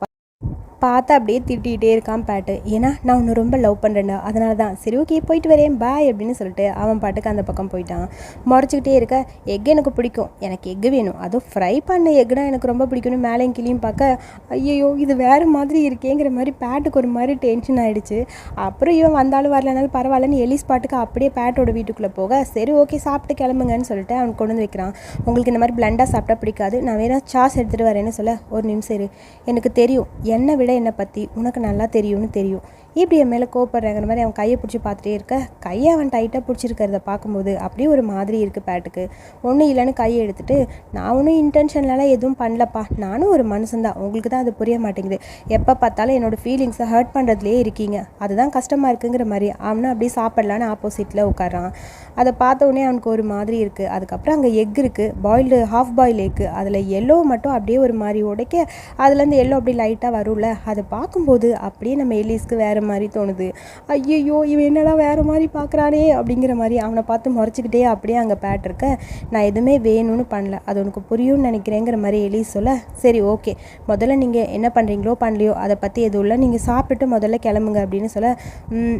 பார்த்து அப்படியே திட்டிகிட்டே இருக்கான் பேட்டு. ஏன்னா நான் உன்னை ரொம்ப லவ் பண்ணுறேன்டா அதனால தான் சரி ஓகே போயிட்டு வரேன். பாய் அப்படின்னு சொல்லிட்டு அவன் பாட்டுக்கு அந்த பக்கம் போயிட்டான். முறைச்சிக்கிட்டே இருக்க எக் எனக்கு பிடிக்கும். எனக்கு எக் வேணும். அதுவும் ஃப்ரை பண்ண எக்னால் எனக்கு ரொம்ப பிடிக்கும்னு மேலேயும் கிளியும் பார்க்க ஐயோ இது வேறு மாதிரி இருக்கேங்கிற மாதிரி பேட்டுக்கு ஒரு மாதிரி டென்ஷன் ஆயிடுச்சு. அப்புறம் இவன் வந்தாலும் வரலனாலும் பரவாயில்லன்னு எலிஸ் பாட்டுக்கு அப்படியே பேட்டோட வீட்டுக்குள்ளே போக சரி ஓகே சாப்பிட்டு கிளம்புங்கன்னு சொல்லிட்டு அவன் கொண்டு வந்து வைக்கிறான். உங்களுக்கு இந்த மாதிரி பிளண்டாக சாப்பிட்டா பிடிக்காது. நான் வேணா சாஸ் எடுத்துகிட்டு வரேன்னு சொல்ல ஒரு நிமிஷம் இரு. எனக்கு தெரியும். என்னை விட என்னை பற்றி உனக்கு நல்லா தெரியும்னு தெரியும். இப்படி என் மேலே கோப்படுறேங்கிற மாதிரி அவன் கையை பிடிச்சி பார்த்துட்டே இருக்க. கையை அவன் டைட்டாக பிடிச்சிருக்கிறத பார்க்கும்போது அப்படியே ஒரு மாதிரி இருக்குது பேட்டுக்கு. ஒன்றும் இல்லைன்னு கையை எடுத்துட்டு நான் ஒன்றும் இன்டென்ஷன்லாம் எதுவும் பண்ணலப்பா. நானும் ஒரு மனுஷன்தான் உங்களுக்கு தான் அது புரிய மாட்டேங்குது. எப்போ பார்த்தாலும் என்னோடய ஃபீலிங்ஸை ஹர்ட் பண்ணுறதுலேயே இருக்கீங்க. அதுதான் கஷ்டமாக இருக்குங்கிற மாதிரி. அவனும் அப்படியே சாப்பிட்லான்னு ஆப்போசிட்டில் உட்காரான் அதை பார்த்த அவனுக்கு ஒரு மாதிரி இருக்குது அதுக்கப்புறம் அங்கே எக் இருக்குது பாயில்டு ஹாஃப் பாயில் எக்கு அதில் எல்லோ மட்டும் அப்படியே ஒரு மாதிரி உடைக்க அதுலேருந்து எல்லோ அப்படியே லைட்டாக வரும்ல. அதை பார்க்கும்போது அப்படியே நம்ம எலிஸ்க்கு வேறு மாதிரி தோணுது. ஐயையோ இவன் என்னடா வேறு மாதிரி பார்க்குறானே அப்படிங்கிற மாதிரி அவனை பார்த்து முறைச்சிக்கிட்டே அப்படியே அங்கே பேட் இருக்க நான் எதுவுமே வேணும்னு பண்ணல. அது உனக்கு புரியும்னு நினைக்கிறேங்கிற மாதிரி எலிஸ் சொல்ல சரி ஓகே முதல்ல நீங்கள் என்ன பண்ணுறீங்களோ பண்ணலையோ அதை பற்றி எதுவும் இல்லை. நீங்கள் சாப்பிட்டுட்டு முதல்ல கிளம்புங்க அப்படின்னு சொல்ல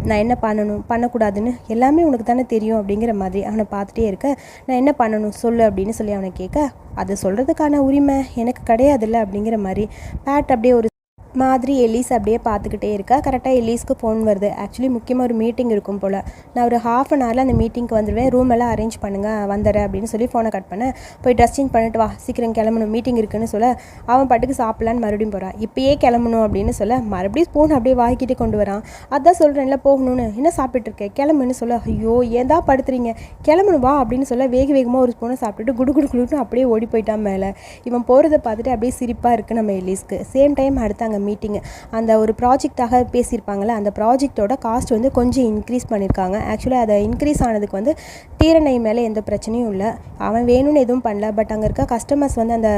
நான் என்ன பண்ணணும்? பண்ணக்கூடாதுன்னு எல்லாமே உனக்கு தானே தெரியும் அப்படிங்கிற மாதிரி அவனை பார்த்துட்டே இருக்க நான் என்ன பண்ணணும்? சொல்லு அப்படின்னு சொல்லி அவனை கேட்க அது சொல்கிறதுக்கான உரிமை எனக்கு கிடையாதுல்ல அப்படிங்கிற மாதிரி பேட் அப்படியே ஒரு மாதிரி எலீஸ் அப்படியே பார்த்துக்கிட்டே இருக்கா. கரெக்டாக எலீஸ்க்கு ஃபோன் வருது. ஆக்சுவலி முக்கியமாக ஒரு மீட்டிங் இருக்கும் போல். நான் ஒரு ஹாஃப் அன் ஹவரில் அந்த மீட்டிங்க்கு வந்துடுவேன் ரூம் எல்லாம் அரேஞ்ச் பண்ணுங்கள் வந்துடுறேன் அப்படின்னு சொல்லி ஃபோனை கட் பண்ண போய் ட்ரெஸ் சேஞ்ச் பண்ணிட்டு வா சீக்கிரம் கிளம்பணும் மீட்டிங் இருக்குன்னு சொல்ல அவன் பாட்டுக்கு சாப்பிட்லான்னு மறுபடியும் போகிறான் இப்போயே கிளம்பணும் அப்படின்னு சொல்ல மறுபடியும் ஸ்பூன் அப்படியே வாங்கிக்கிட்டே கொண்டு வரான். அதான் சொல்கிறேன்ல போகணும்னு. என்ன சாப்பிட்டுட்டு இருக்கேன் கிளம்புன்னு சொல்ல ஐயோ ஏன் தான் படுத்துறீங்க? கிளம்பணும் வா அப்படின்னு சொல்ல வேக வேகமாக ஒரு ஸ்பூனை சாப்பிட்டுட்டு குடு குடு குடுன்னு அப்படியே ஓடி போயிட்டான் மேலே. இவன் போகிறத பார்த்துட்டு அப்படியே சிரிப்பாக இருக்குது நம்ம எலீஸ்க்கு சேம் டைம் அடுத்தாங்க மீட்டிங்கு மீட்டிங் அந்த ஒரு ப்ராஜெக்டாக பேசியிருப்பாங்களே அந்த ப்ராஜெக்ட்டோட காஸ்ட் வந்து கொஞ்சம் இன்க்ரீஸ் பண்ணியிருக்காங்க. ஆக்சுவலாக அதை இன்க்ரீஸ் ஆனதுக்கு வந்து தீரனை மேலே எந்த பிரச்சனையும் இல்லை. அவன் வேணும்னு எதுவும் பண்ணல பட் அங்கே இருக்க கஸ்டமர்ஸ் வந்து அந்த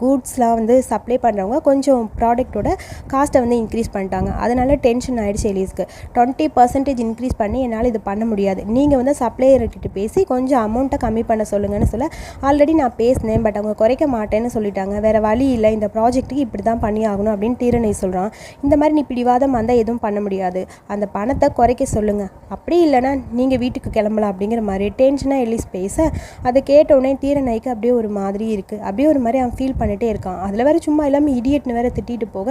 கூட்ஸ்லாம் வந்து சப்ளை பண்ணுறவங்க கொஞ்சம் ப்ராடக்ட்டோட காஸ்ட்டை வந்து இன்க்ரீஸ் பண்ணிட்டாங்க. அதனால் டென்ஷன் ஆகிடுச்சு எலிஸ்க்கு. டுவெண்ட்டி பர்சன்டேஜ் இன்க்ரீஸ் பண்ணி என்னால் இது பண்ண முடியாது. நீங்கள் வந்து சப்ளையர்கிட்ட பேசி கொஞ்சம் அமௌண்ட்டை கம்மி பண்ண சொல்லுங்கன்னு சொல்ல ஆல்ரெடி நான் பேசினேன் பட் அவங்க குறைக்க மாட்டேன்னு சொல்லிட்டாங்க. வேறு வழி இல்லை இந்த ப்ராஜெக்ட்டுக்கு இப்படி தான் பண்ணி ஆகணும் அப்படின்னு தீரனை சொல்கிறான் இந்த மாதிரி நீ பிடிவாதம் வந்தால் எதுவும் பண்ண முடியாது. அந்த பணத்தை குறைக்க சொல்லுங்கள் அப்படி இல்லைன்னா நீங்கள் வீட்டுக்கு கிளம்பலாம் அப்படிங்கிற மாதிரி டென்ஷனாக எலிஸ் பேச அதை கேட்டவுடனே தீரனைக்கு அப்படியே ஒரு மாதிரி இருக்குது அப்படியே ஒரு மாதிரி அவன் ஃபீல் பண்ணிகிட்டே இருக்கான். அதில் வேறு சும்மா இல்லாமல் இடியட்னு வேறு திட்டிகிட்டு போக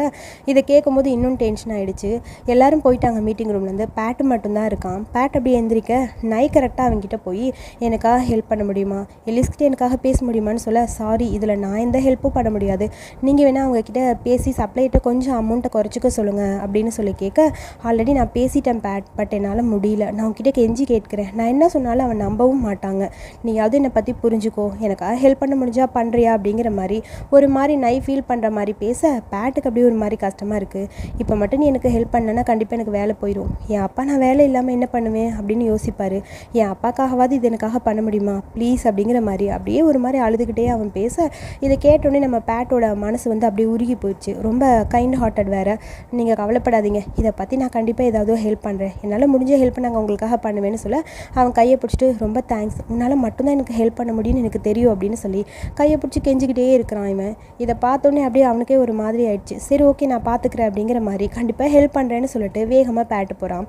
இதை கேட்கும்போது இன்னும் டென்ஷன் ஆகிடுச்சு எல்லாரும் போயிட்டாங்க மீட்டிங் ரூம்லேருந்து பேட்டு மட்டும்தான் இருக்கான். பேட் அப்படியே எந்திரிக்க நை கரெக்டாக அவங்ககிட்ட போய் எனக்காக ஹெல்ப் பண்ண முடியுமா? எலிஸ்கிட்ட எனக்காக பேச முடியுமான்னு சொல்ல சாரி இதில் நான் எந்த ஹெல்ப்பும் பண்ண முடியாது. நீங்கள் வேணால் அவங்கக்கிட்ட பேசி சப்ளை சப்ளைட்ட கொஞ்சம் அமௌண்ட்டை குறைச்சிக்க சொல்லுங்கள் அப்படின்னு சொல்லி கேட்க ஆல்ரெடி நான் பேசிட்டேன் பேட் பட் என்னால் முடியல. நான் உங்ககிட்ட கெஞ்சி கேட்குறேன். நான் என்ன சொன்னாலும் அவன் நம்பவும் மாட்டாங்க. நீயாவது என்னை பற்றி புரிஞ்சுக்கோ. எனக்காக ஹெல்ப் பண்ண முடிஞ்சா பண்ணுறியா அப்படிங்கிற மாதிரி ஒரு மாதிரி நை ஃபீல் பண்ணுற மாதிரி பேச பேட்டுக்கு அப்படியே ஒரு மாதிரி கஷ்டமாக இருக்குது இப்போ மட்டும் நீ எனக்கு ஹெல்ப் பண்ணனா கண்டிப்பாக எனக்கு வேலை போயிடும் என் அப்பா நான் வேலை இல்லாமல் என்ன பண்ணுவேன்? அப்படின்னு யோசிப்பார். என் அப்பாக்காகவாது இது எனக்காக பண்ண முடியுமா? ப்ளீஸ் அப்படிங்கிற மாதிரி அப்படியே ஒரு மாதிரி அழுதுகிட்டே அவன் பேச இதை கேட்டோடனே நம்ம பேட்டோட மனசு வந்து அப்படியே உருகி போயிடுச்சு. ரொம்ப கைண்ட் ஹார்ட்டட் வேறு. நீங்கள் கவலைப்படாதீங்க. இதை பற்றி நான் கண்டிப்பாக ஏதாவது ஹெல்ப் பண்ணுறேன் என்னால் முடிஞ்ச ஹெல்ப் நாங்கள் உங்களுக்காக பண்ணுவேன்னு சொல்ல அவன் கையை பிடிச்சிட்டு ரொம்ப தேங்க்ஸ் உன்னால் மட்டும்தான் எனக்கு ஹெல்ப் பண்ண முடியும்னு எனக்கு தெரியும் அப்படின்னு சொல்லி கையை பிடிச்சி கெஞ்சிக்கிட்டே இருக்கிறான் இவன். இதை பார்த்தோன்னே அப்படியே அவனுக்கே ஒரு மாதிரி ஆயிடுச்சு. சரி ஓகே நான் பார்த்துக்கிறேன் அப்படிங்கிற மாதிரி கண்டிப்பாக ஹெல்ப் பண்ணுறேன்னு சொல்லிட்டு வேகமாக பேட்டு போகிறான்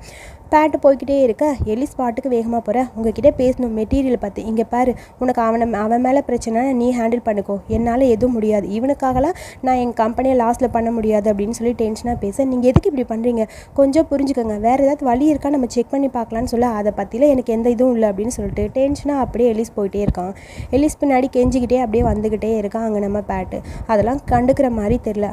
பேட்டு போய்கிட்டே இருக்க. எலிஸ் பாட்டுக்கு வேகமாக போகிற உங்ககிட்ட பேசணும். மெட்டீரியல் பார்த்து இங்கே பாரு. உனக்கு அவனை அவன் மேலே பிரச்சனை நீ ஹேண்டில் பண்ணிக்கோ. என்னால் எதுவும் முடியாது. இவனுக்காகலாம் நான் எங்கள் கம்பெனியை லாஸில் பண்ண முடியாது அப்படின்னு சொல்லி டென்ஷனாக பேச. நீங்கள் எதுக்கு இப்படி பண்ணுறீங்க கொஞ்சம் புரிஞ்சுக்கோங்க. வேறு ஏதாவது வழி இருக்கா? நம்ம செக் பண்ணி பார்க்கலான்னு சொல்ல. அதை பற்றியில் எனக்கு எந்த இதுவும் இல்லை அப்படின்னு சொல்லிட்டு டென்ஷனாக அப்படியே எலிஸ் போயிட்டே இருக்கான். எலிஸ் பின்னாடி கெஞ்சிக்கிட்டே அப்படியே வந்துக்கிட்டே இருக்கான் அங்கே நம்ம பேட்டு. அதெல்லாம் கண்டுக்கிற மாதிரி தெரில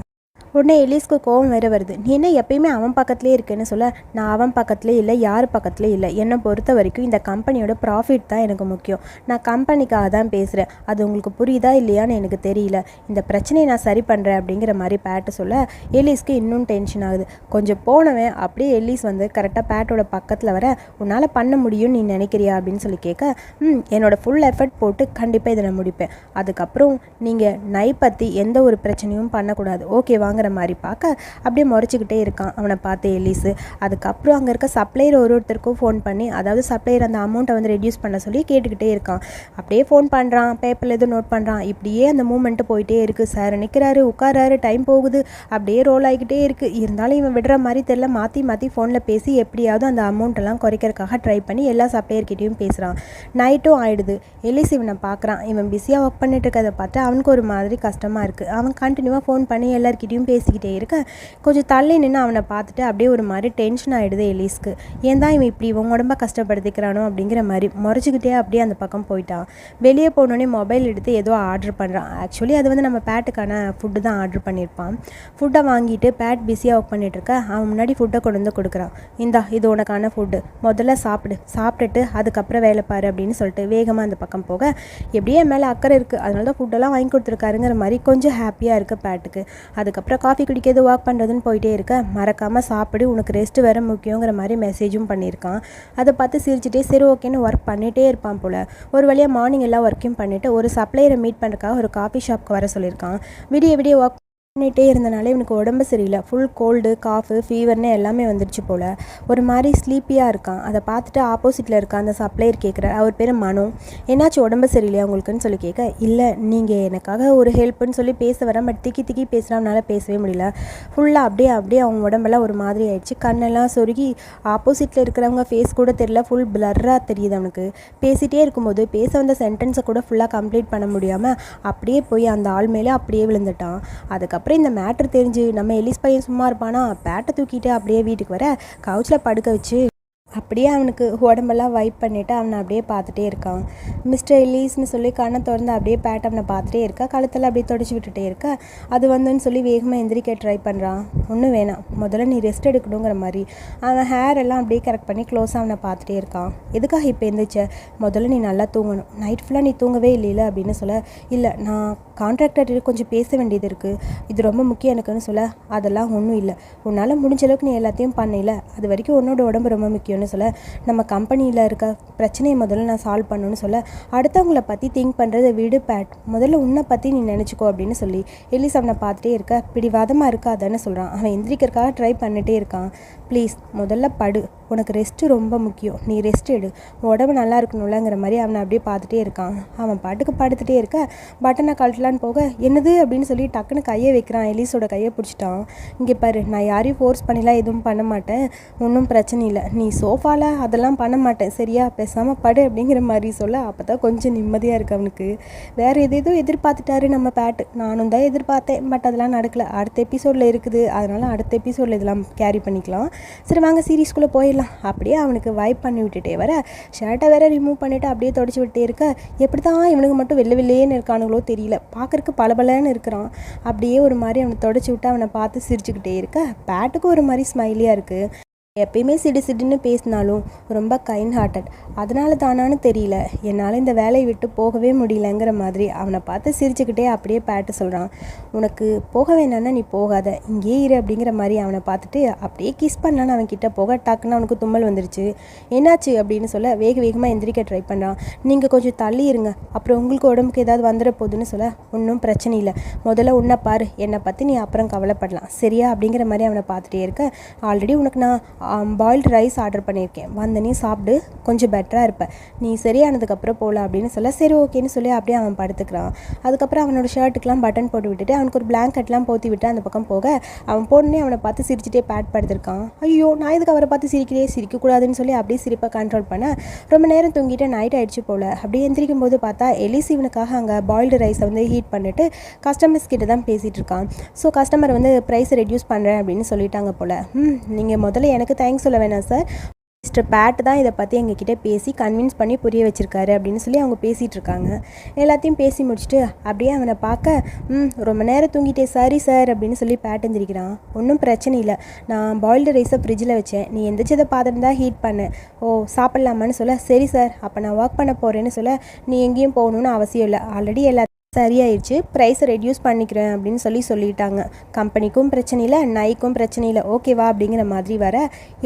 உடனே எலிஸ்க்கு கோவம் வேறு வருது. நீ என்ன எப்பயுமே அவன் பக்கத்துலேயே இருக்குன்னு சொல்ல? நான் அவன் பக்கத்துலேயே இல்லை யார் பக்கத்துலேயே இல்லை. என்னை பொறுத்த வரைக்கும் இந்த கம்பெனியோட ப்ராஃபிட் தான் எனக்கு முக்கியம். நான் கம்பெனிக்காக தான் பேசுகிறேன் அது உங்களுக்கு புரியுதா இல்லையான்னு எனக்கு தெரியல. இந்த பிரச்சனையை நான் சரி பண்ணுறேன் அப்படிங்கிற மாதிரி பேட்டு சொல்ல எலிஸ்க்கு இன்னும் டென்ஷன் ஆகுது. கொஞ்சம் போனவன் அப்படியே எலிஸ் வந்து கரெக்டாக பேட்டோட பக்கத்தில் வர உன்னால் பண்ண முடியும்னு நீ நினைக்கிறியா? அப்படின்னு சொல்லி கேட்க ம் என்னோட ஃபுல் எஃபர்ட் போட்டு கண்டிப்பாக இதை நான் முடிப்பேன். அதுக்கப்புறம் நீங்கள் நை பற்றி எந்த ஒரு பிரச்சனையும் பண்ணக்கூடாது. ஓகே வாங்க வாங்குற மாதிரி பார்க்க அப்படியே முறைச்சிக்கிட்டே இருக்கான். அவனை பார்த்து எலிஸு அதுக்கப்புறம் அங்கே இருக்க சப்ளையர் ஒரு ஒருத்தருக்கும் ஃபோன் பண்ணி அதாவது சப்ளையர் அந்த அமௌண்ட்டை வந்து ரெடியூஸ் பண்ண சொல்லி கேட்டுக்கிட்டே இருக்கான். அப்படியே ஃபோன் பண்ணுறான் பேப்பரில் எதுவும் நோட் பண்ணுறான் இப்படியே அந்த மூமெண்ட்டு போயிட்டே இருக்குது சார் நிற்கிறாரு உட்காராரு டைம் போகுது. அப்படியே ரோல் ஆகிக்கிட்டே இருக்குது இருந்தாலும் இவன் விடுற மாதிரி தெரில மாற்றி மாற்றி ஃபோனில் பேசி எப்படியாவது அந்த அமௌண்ட்டெல்லாம் குறைக்கிறதுக்காக ட்ரை பண்ணி எல்லா சப்ளையர்கிட்டையும் பேசுகிறான் நைட்டும் ஆயிடுது. எலிஸ் இவனை பார்க்குறான். இவன் பிஸியாக ஒர்க் பண்ணிட்டு இருக்கிறத பார்த்து அவனுக்கு ஒரு மாதிரி கஷ்டமாக இருக்குது அவன் கண்டினியூவாக ஃபோன் பண்ணி எல்லாருக்கிட்டையும் பேசிக்கிட்டே இருக்க. கொஞ்சம் தள்ளி நின்று அவனை பார்த்துட்டு அப்படியே ஒரு மாதிரி டென்ஷன் ஆகிடுது எலிஸ்க்கு. ஏன் தான் இவன் இப்படி இவன் உடம்ப கஷ்டப்படுத்திக்கிறானோ அப்படிங்கிற மாதிரி முறைச்சிக்கிட்டே அப்படியே அந்த பக்கம் போயிட்டான். வெளியே போனோடனே மொபைல் எடுத்து ஏதோ ஆர்டர் பண்ணுறான் ஆக்சுவலி அது வந்து நம்ம பேட்டுக்கான ஃபுட்டு தான் ஆர்டர் பண்ணியிருப்பான். ஃபுட்டை வாங்கிட்டு பேட் பிஸியாக ஒர்க் பண்ணிகிட்ருக்க அவன் முன்னாடி ஃபுட்டை கொண்டு வந்து கொடுக்குறான். இந்தா இது உனக்கான ஃபுட்டு முதல்ல சாப்பிடு. சாப்பிட்டுட்டு அதுக்கப்புறம் வேலை பாரு அப்படின்னு சொல்லிட்டு வேகமாக அந்த பக்கம் போக. எப்படியே மேலே அக்கறை இருக்குது அதனால தான் ஃபுட்டெல்லாம் வாங்கி கொடுத்துருக்காருங்கிற மாதிரி கொஞ்சம் ஹாப்பியாக இருக்குது பேட்டுக்கு அதுக்கப்புறம் காஃபி குடிக்கிறது வாக் பண்ணுறதுன்னு போயிட்டே இருக்க. மறக்காமல் சாப்பிடு உனக்கு ரெஸ்ட் வேறு முக்கியங்கிற மாதிரி மெசேஜும் பண்ணியிருக்கான். அதை பார்த்து சிரிச்சுட்டே சரி ஓகேன்னு ஒர்க் பண்ணிகிட்டே இருப்பான் போல். ஒரு வழியாக மார்னிங் எல்லா ஒர்க்கையும் பண்ணிவிட்டு ஒரு சப்ளையரை மீட் பண்ணுறக்காக ஒரு காஃபி ஷாப்க்கு வர சொல்லியிருக்கான். விடிய விடிய ஒர்க் பண்ணிகிட்டே இருந்தனால இவனுக்கு உடம்பு சரியில்லை. ஃபுல் கோல்டு காஃபு ஃபீவர்னு எல்லாமே வந்துடுச்சு போல். ஒரு மாதிரி ஸ்லீப்பியாக இருக்கான். அதை பார்த்துட்டு ஆப்போசிட்டில் இருக்க அந்த சப்ளையர் கேட்குறாரு அவர் பேர் மனு. என்னாச்சு உடம்பு சரியில்லையா உங்களுக்குன்னு சொல்லி கேட்க இல்லை நீங்கள் எனக்காக ஒரு ஹெல்ப்னு சொல்லி பேச வரேன் பட் திக்கி திக்கி பேசுகிறவனால பேசவே முடியல. ஃபுல்லாக அப்படியே அப்படியே அவங்க உடம்பெல்லாம் ஒரு மாதிரி ஆயிடுச்சு. கண்ணெல்லாம் சொருகி ஆப்போசிட்டில் இருக்கிறவங்க ஃபேஸ் கூட தெரியல. ஃபுல் பிளர்ராக தெரியுது அவனுக்கு. பேசிகிட்டே இருக்கும்போது பேச வந்த சென்டென்ஸை கூட ஃபுல்லாக கம்ப்ளீட் பண்ண முடியாமல் அப்படியே போய் அந்த ஆள் மேலே அப்படியே விழுந்துட்டான். அதுக்கப்புறம் அப்புறம் இந்த மேட்ரு தெரிஞ்சு நம்ம எலிஸ் பையன் சும்மா இருப்பானா? பேட்டை தூக்கிட்டு அப்படியே வீட்டுக்கு வர கவுச்சில் படுக்க வச்சு அப்படியே அவனுக்கு உடம்பெல்லாம் வைப் பண்ணிவிட்டு அவனை அப்படியே பார்த்துட்டே இருக்கான். மிஸ்டர் எலீஸ்னு சொல்லி கண்ணை திறந்து அப்படியே பேட் அவனை பார்த்துட்டே இருக்கா. கழுத்தில் அப்படியே தொடச்சி விட்டுட்டே இருக்கா. அது வந்துன்னு சொல்லி வேகமாக எந்திரிக்க ட்ரை பண்ணுறான் ஒன்றும் வேணாம். முதல்ல நீ ரெஸ்ட் எடுக்கணுங்கிற மாதிரி. அவன் ஹேர் எல்லாம் அப்படியே கரெக்ட் பண்ணி க்ளோஸாக அவனை பார்த்துட்டே இருக்கான். எதுக்காக இப்போ எந்திரிச்ச? முதல்ல நீ நல்லா தூங்கணும். நைட் ஃபுல்லாக நீ தூங்கவே இல்லையில அப்படின்னு சொல்ல இல்லை நான் கான்ட்ராக்டர்கிட்ட கொஞ்சம் பேச வேண்டியது இருக்குது இது ரொம்ப முக்கியம் எனக்குன்னு சொல்ல அதெல்லாம் ஒன்றும் இல்லை. உன்னால் முடிஞ்ச அளவுக்கு நீ எல்லாத்தையும் பண்ணல. அது வரைக்கும் உன்னோட உடம்பு ரொம்ப முக்கியம் சொல்ல நம்ம கம்பெனியில் இருக்க பிரச்சனையை முதல்ல நான் சால்வ் பண்ணணும்னு சொல்ல அடுத்தவங்கள பற்றி திங்க் பண்ணுறதை விடு பேட் முதல்ல உன்னை பற்றி நீ நினச்சிக்கோ அப்படின்னு சொல்லி எலிஸ் அவனை பார்த்துட்டே இருக்க பிடிவாதமாக இருக்காதான்னு சொல்கிறான் அவன் எந்திரிக்கிறதுக்காக ட்ரை பண்ணிட்டே இருக்கான். ப்ளீஸ் முதல்ல படு. உனக்கு ரெஸ்ட்டு ரொம்ப முக்கியம். நீ ரெஸ்ட் எடு. உடம்பு நல்லா இருக்கணும்லங்கிற மாதிரி அவனை அப்படியே பார்த்துட்டே இருக்கான். அவன் பாட்டுக்கு படுத்துட்டே இருக்க. பட்டனை கழட்டலான்னு போக என்னது? அப்படின்னு சொல்லி டக்குன்னு கையை வைக்கிறான். எலிஸோட கையை பிடிச்சிட்டான். இங்கே பாரு நான் யாரையும் ஃபோர்ஸ் பண்ணிலாம் எதுவும் பண்ண மாட்டேன். ஒன்றும் பிரச்சனை இல்லை. நீ சோஃபாவில் அதெல்லாம் பண்ண மாட்டேன். சரியா? பேசாமல் படு அப்படிங்கிற மாதிரி சொல்ல அப்போ தான் கொஞ்சம் நிம்மதியாக இருக்கு அவனுக்கு. வேறு எது எதிர்பார்த்துட்டாரு நம்ம பேட்டு நானும் தான் எதிர்பார்த்தேன். பட் அதெல்லாம் நடக்கல. அடுத்த எபிசோடில் இருக்குது. அதனால் அடுத்த எபிசோடில் இதெல்லாம் கேரி பண்ணிக்கலாம். சரி வாங்க சீரீஸ்குள்ளே போயிடலாம். அப்படியே அவனுக்கு வைப் பண்ணி விட்டுட்டே வர. ஷர்ட்டை வேற ரிமூவ் பண்ணிவிட்டு அப்படியே தொடச்சி விட்டே இருக்க. எப்படி தான் இவனுக்கு மட்டும் வெள்ளை வெள்ளையேன்னு இருக்கானுங்களோ தெரியல. பார்க்கறக்கு பளபளன்னு இருக்கிறான். அப்படியே ஒரு மாதிரி அவனை தொடச்சி விட்டு அவனை பார்த்து சிரிச்சுக்கிட்டே இருக்க. பேட்டுக்கு ஒரு மாதிரி ஸ்மைலியாக இருக்குது எப்பயுமே சிடு சிடுன்னு பேசினாலும் ரொம்ப கைண்ட் ஹார்ட்டட் அதனால தானான்னு தெரியல. என்னால் இந்த வேலையை விட்டு போகவே முடியலங்கிற மாதிரி அவனை பார்த்து சிரிச்சுக்கிட்டே அப்படியே பேட்டு சொல்கிறான் உனக்கு போக வேணான்னா நீ போகாத. இங்கே இரு அப்படிங்கிற மாதிரி அவனை பார்த்துட்டு அப்படியே கிஸ் பண்ணலான்னு அவன் கிட்ட போக டக்குன்னு அவனுக்கு தும்மல் வந்துருச்சு. என்னாச்சு? அப்படின்னு சொல்ல வேக வேகமாக எந்திரிக்க ட்ரை பண்ணுறான் நீங்கள் கொஞ்சம் தள்ளி இருங்க. அப்புறம் உங்களுக்கு உடம்புக்கு ஏதாவது வந்துட போகுதுன்னு சொல்ல ஒன்றும் பிரச்சனை இல்லை. முதல்ல உன்னை பாரு. என்னை பற்றி நீ அப்புறம் கவலைப்படலாம். சரியா? அப்படிங்கிற மாதிரி அவனை பார்த்துட்டே இருக்க. ஆல்ரெடி உனக்கு நான் பாயில்டு ரைஸ் ஆர்டர் பண்ணியிருக்கேன். வந்து நீ சாப்பிடு கொஞ்சம் பெட்டராக இருப்ப. நீ சரியானதுக்கப்புறம் போகல அப்படின்னு சொல்ல சரி ஓகேன்னு சொல்லி அப்படியே அவன் படுத்துக்கிறான். அதுக்கப்புறம் அவனோட ஷர்ட்டுக்கெலாம் பட்டன் போட்டு விட்டுட்டு அவனுக்கு ஒரு பிளாங்கெட்லாம் போத்தி விட்டு அந்த பக்கம் போக அவன் போடனே அவனை பார்த்து சிரிச்சுட்டே பேட் படுத்திருக்கான். ஐயோ நான் இதுக்கு அவரை பார்த்து சிரிக்கிறே சிரிக்கக்கூடாதுன்னு சொல்லி அப்படியே சிரிப்பை கண்ட்ரோல் பண்ண ரொம்ப நேரம் தூங்கிட்டு நைட் ஆகிடுச்சு போல். அப்படியே எந்திரிக்கும் போது பார்த்தா எலிஸ் இவனுக்காக அங்கே பாயில்டு ரைஸை வந்து ஹீட் பண்ணிட்டு கஸ்டமர்ஸ் கிட்ட தான் பேசிகிட்டு இருக்கான். ஸோ கஸ்டமர் வந்து ப்ரைஸை ரெடியூஸ் பண்ணுறேன் அப்படின்னு சொல்லிட்டாங்க போல். ம் நீங்கள் முதல்ல எனக்கு தேங்க்ஸ் சொல்ல வேணாம் சார் மிஸ்டர் பேட் தான் இதை பற்றி எங்ககிட்ட பேசி கன்வின்ஸ் பண்ணி புரிய வச்சுருக்காரு அப்படின்னு சொல்லி அவங்க பேசிகிட்டு இருக்காங்க. எல்லாத்தையும் பேசி முடிச்சுட்டு அப்படியே அவனை பார்க்க ம் ரொம்ப நேரம் தூங்கிட்டே சாரி சார் அப்படின்னு சொல்லி பேட் எந்திரிக்கிறான். ஒன்றும் பிரச்சனை இல்லை. நான் பாயில்டு ரைஸை ஃப்ரிட்ஜில் வச்சேன். நீ எந்திரிச்சதை பார்த்துட்டு தான் ஹீட் பண்ணேன் ஓ சாப்பிட்லாமான்னு சொல்ல சரி சார் அப்போ நான் ஒர்க் பண்ண போகிறேன்னு சொல்ல நீ எங்கேயும் போகணுன்னு அவசியம் இல்லை. ஆல்ரெடி எல்லா சரியாயிடுச்சு ப்ரைஸை ரெடியூஸ் பண்ணிக்கிறேன் அப்படின்னு சொல்லி சொல்லிட்டாங்க. கம்பெனிக்கும் பிரச்சனை இல்லை நைக்கும் பிரச்சனை இல்லை. ஓகேவா அப்படிங்கிற மாதிரி வர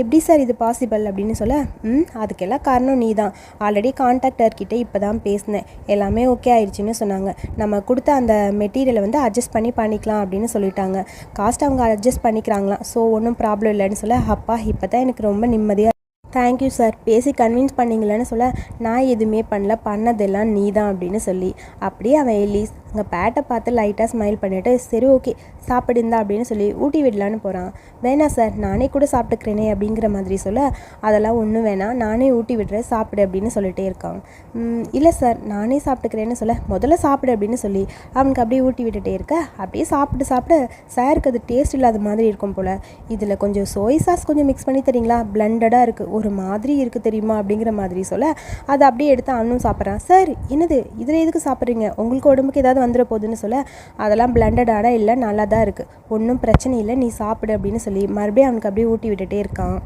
எப்படி சார் இது பாசிபிள் அப்படின்னு சொல்ல ம் அதுக்கெல்லாம் காரணம் நீ தான் ஆல்ரெடி கான்டாக்டர்கிட்ட இப்போ தான் பேசினேன். எல்லாமே ஓகே ஆயிடுச்சுன்னு சொன்னாங்க. நம்ம கொடுத்த அந்த மெட்டீரியலை வந்து அட்ஜஸ்ட் பண்ணி பண்ணிக்கலாம் அப்படின்னு சொல்லிட்டாங்க. காஸ்ட் அவங்க அட்ஜஸ்ட் பண்ணிக்கிறாங்களாம். ஸோ ஒன்றும் ப்ராப்ளம் இல்லைன்னு சொல்ல அப்பா இப்போ தான் எனக்கு ரொம்ப நிம்மதியாக தேங்க்யூ சார் பேசி கன்வின்ஸ் பண்ணீங்களேன்னு சொல்ல நான் எதுவுமே பண்ணல. பண்ணதெல்லாம் நீ தான் அப்படின்னு சொல்லி. அப்படியே அவன் எலிஸ் அங்கே பேட்டை பார்த்து லைட்டாக ஸ்மைல் பண்ணிவிட்டு சரி ஓகே சாப்பிடுந்தா அப்படின்னு சொல்லி ஊட்டி விடலான்னு போகிறான் வேணாம் சார் நானே கூட சாப்பிட்டுக்கிறேனே அப்படிங்கிற மாதிரி சொல்ல அதெல்லாம் ஒன்றும் வேணாம் நானே ஊட்டி விடுறேன் சாப்பிடு அப்படின்னு சொல்லிட்டே இருக்கான். இல்லை சார் நானே சாப்பிட்டுக்கிறேன்னு சொல்ல முதல்ல சாப்பிடு அப்படின்னு சொல்லி அவனுக்கு அப்படியே ஊட்டி விட்டுட்டே இருக்க. அப்படியே சாப்பிட்டு சாப்பிட சாருக்கு அது டேஸ்ட் இல்லாத மாதிரி இருக்கும் போல். இதில் கொஞ்சம் சோய் சாஸ் கொஞ்சம் மிக்ஸ் பண்ணி தரீங்களா? பிளண்டடாக இருக்குது ஒரு மாதிரி இருக்குது தெரியுமா? அப்படிங்கிற மாதிரி சொல்ல அதை அப்படியே எடுத்து அவனும் சாப்பிட்றான். சார் என்னது? இதில் எதுக்கு சாப்பிட்றீங்க? உங்களுக்கு உடம்புக்கு ஏதாவது வந்துட போகுதுன்னு சொல்ல அதெல்லாம் பிளண்டடான இல்லை நல்லா தான் இருக்குது ஒன்றும் பிரச்சனை இல்லை நீ சாப்பிடு அப்படின்னு சொல்லி மறுபடியும் அவனுக்கு அப்படியே ஊட்டி விட்டுட்டே இருக்கான்.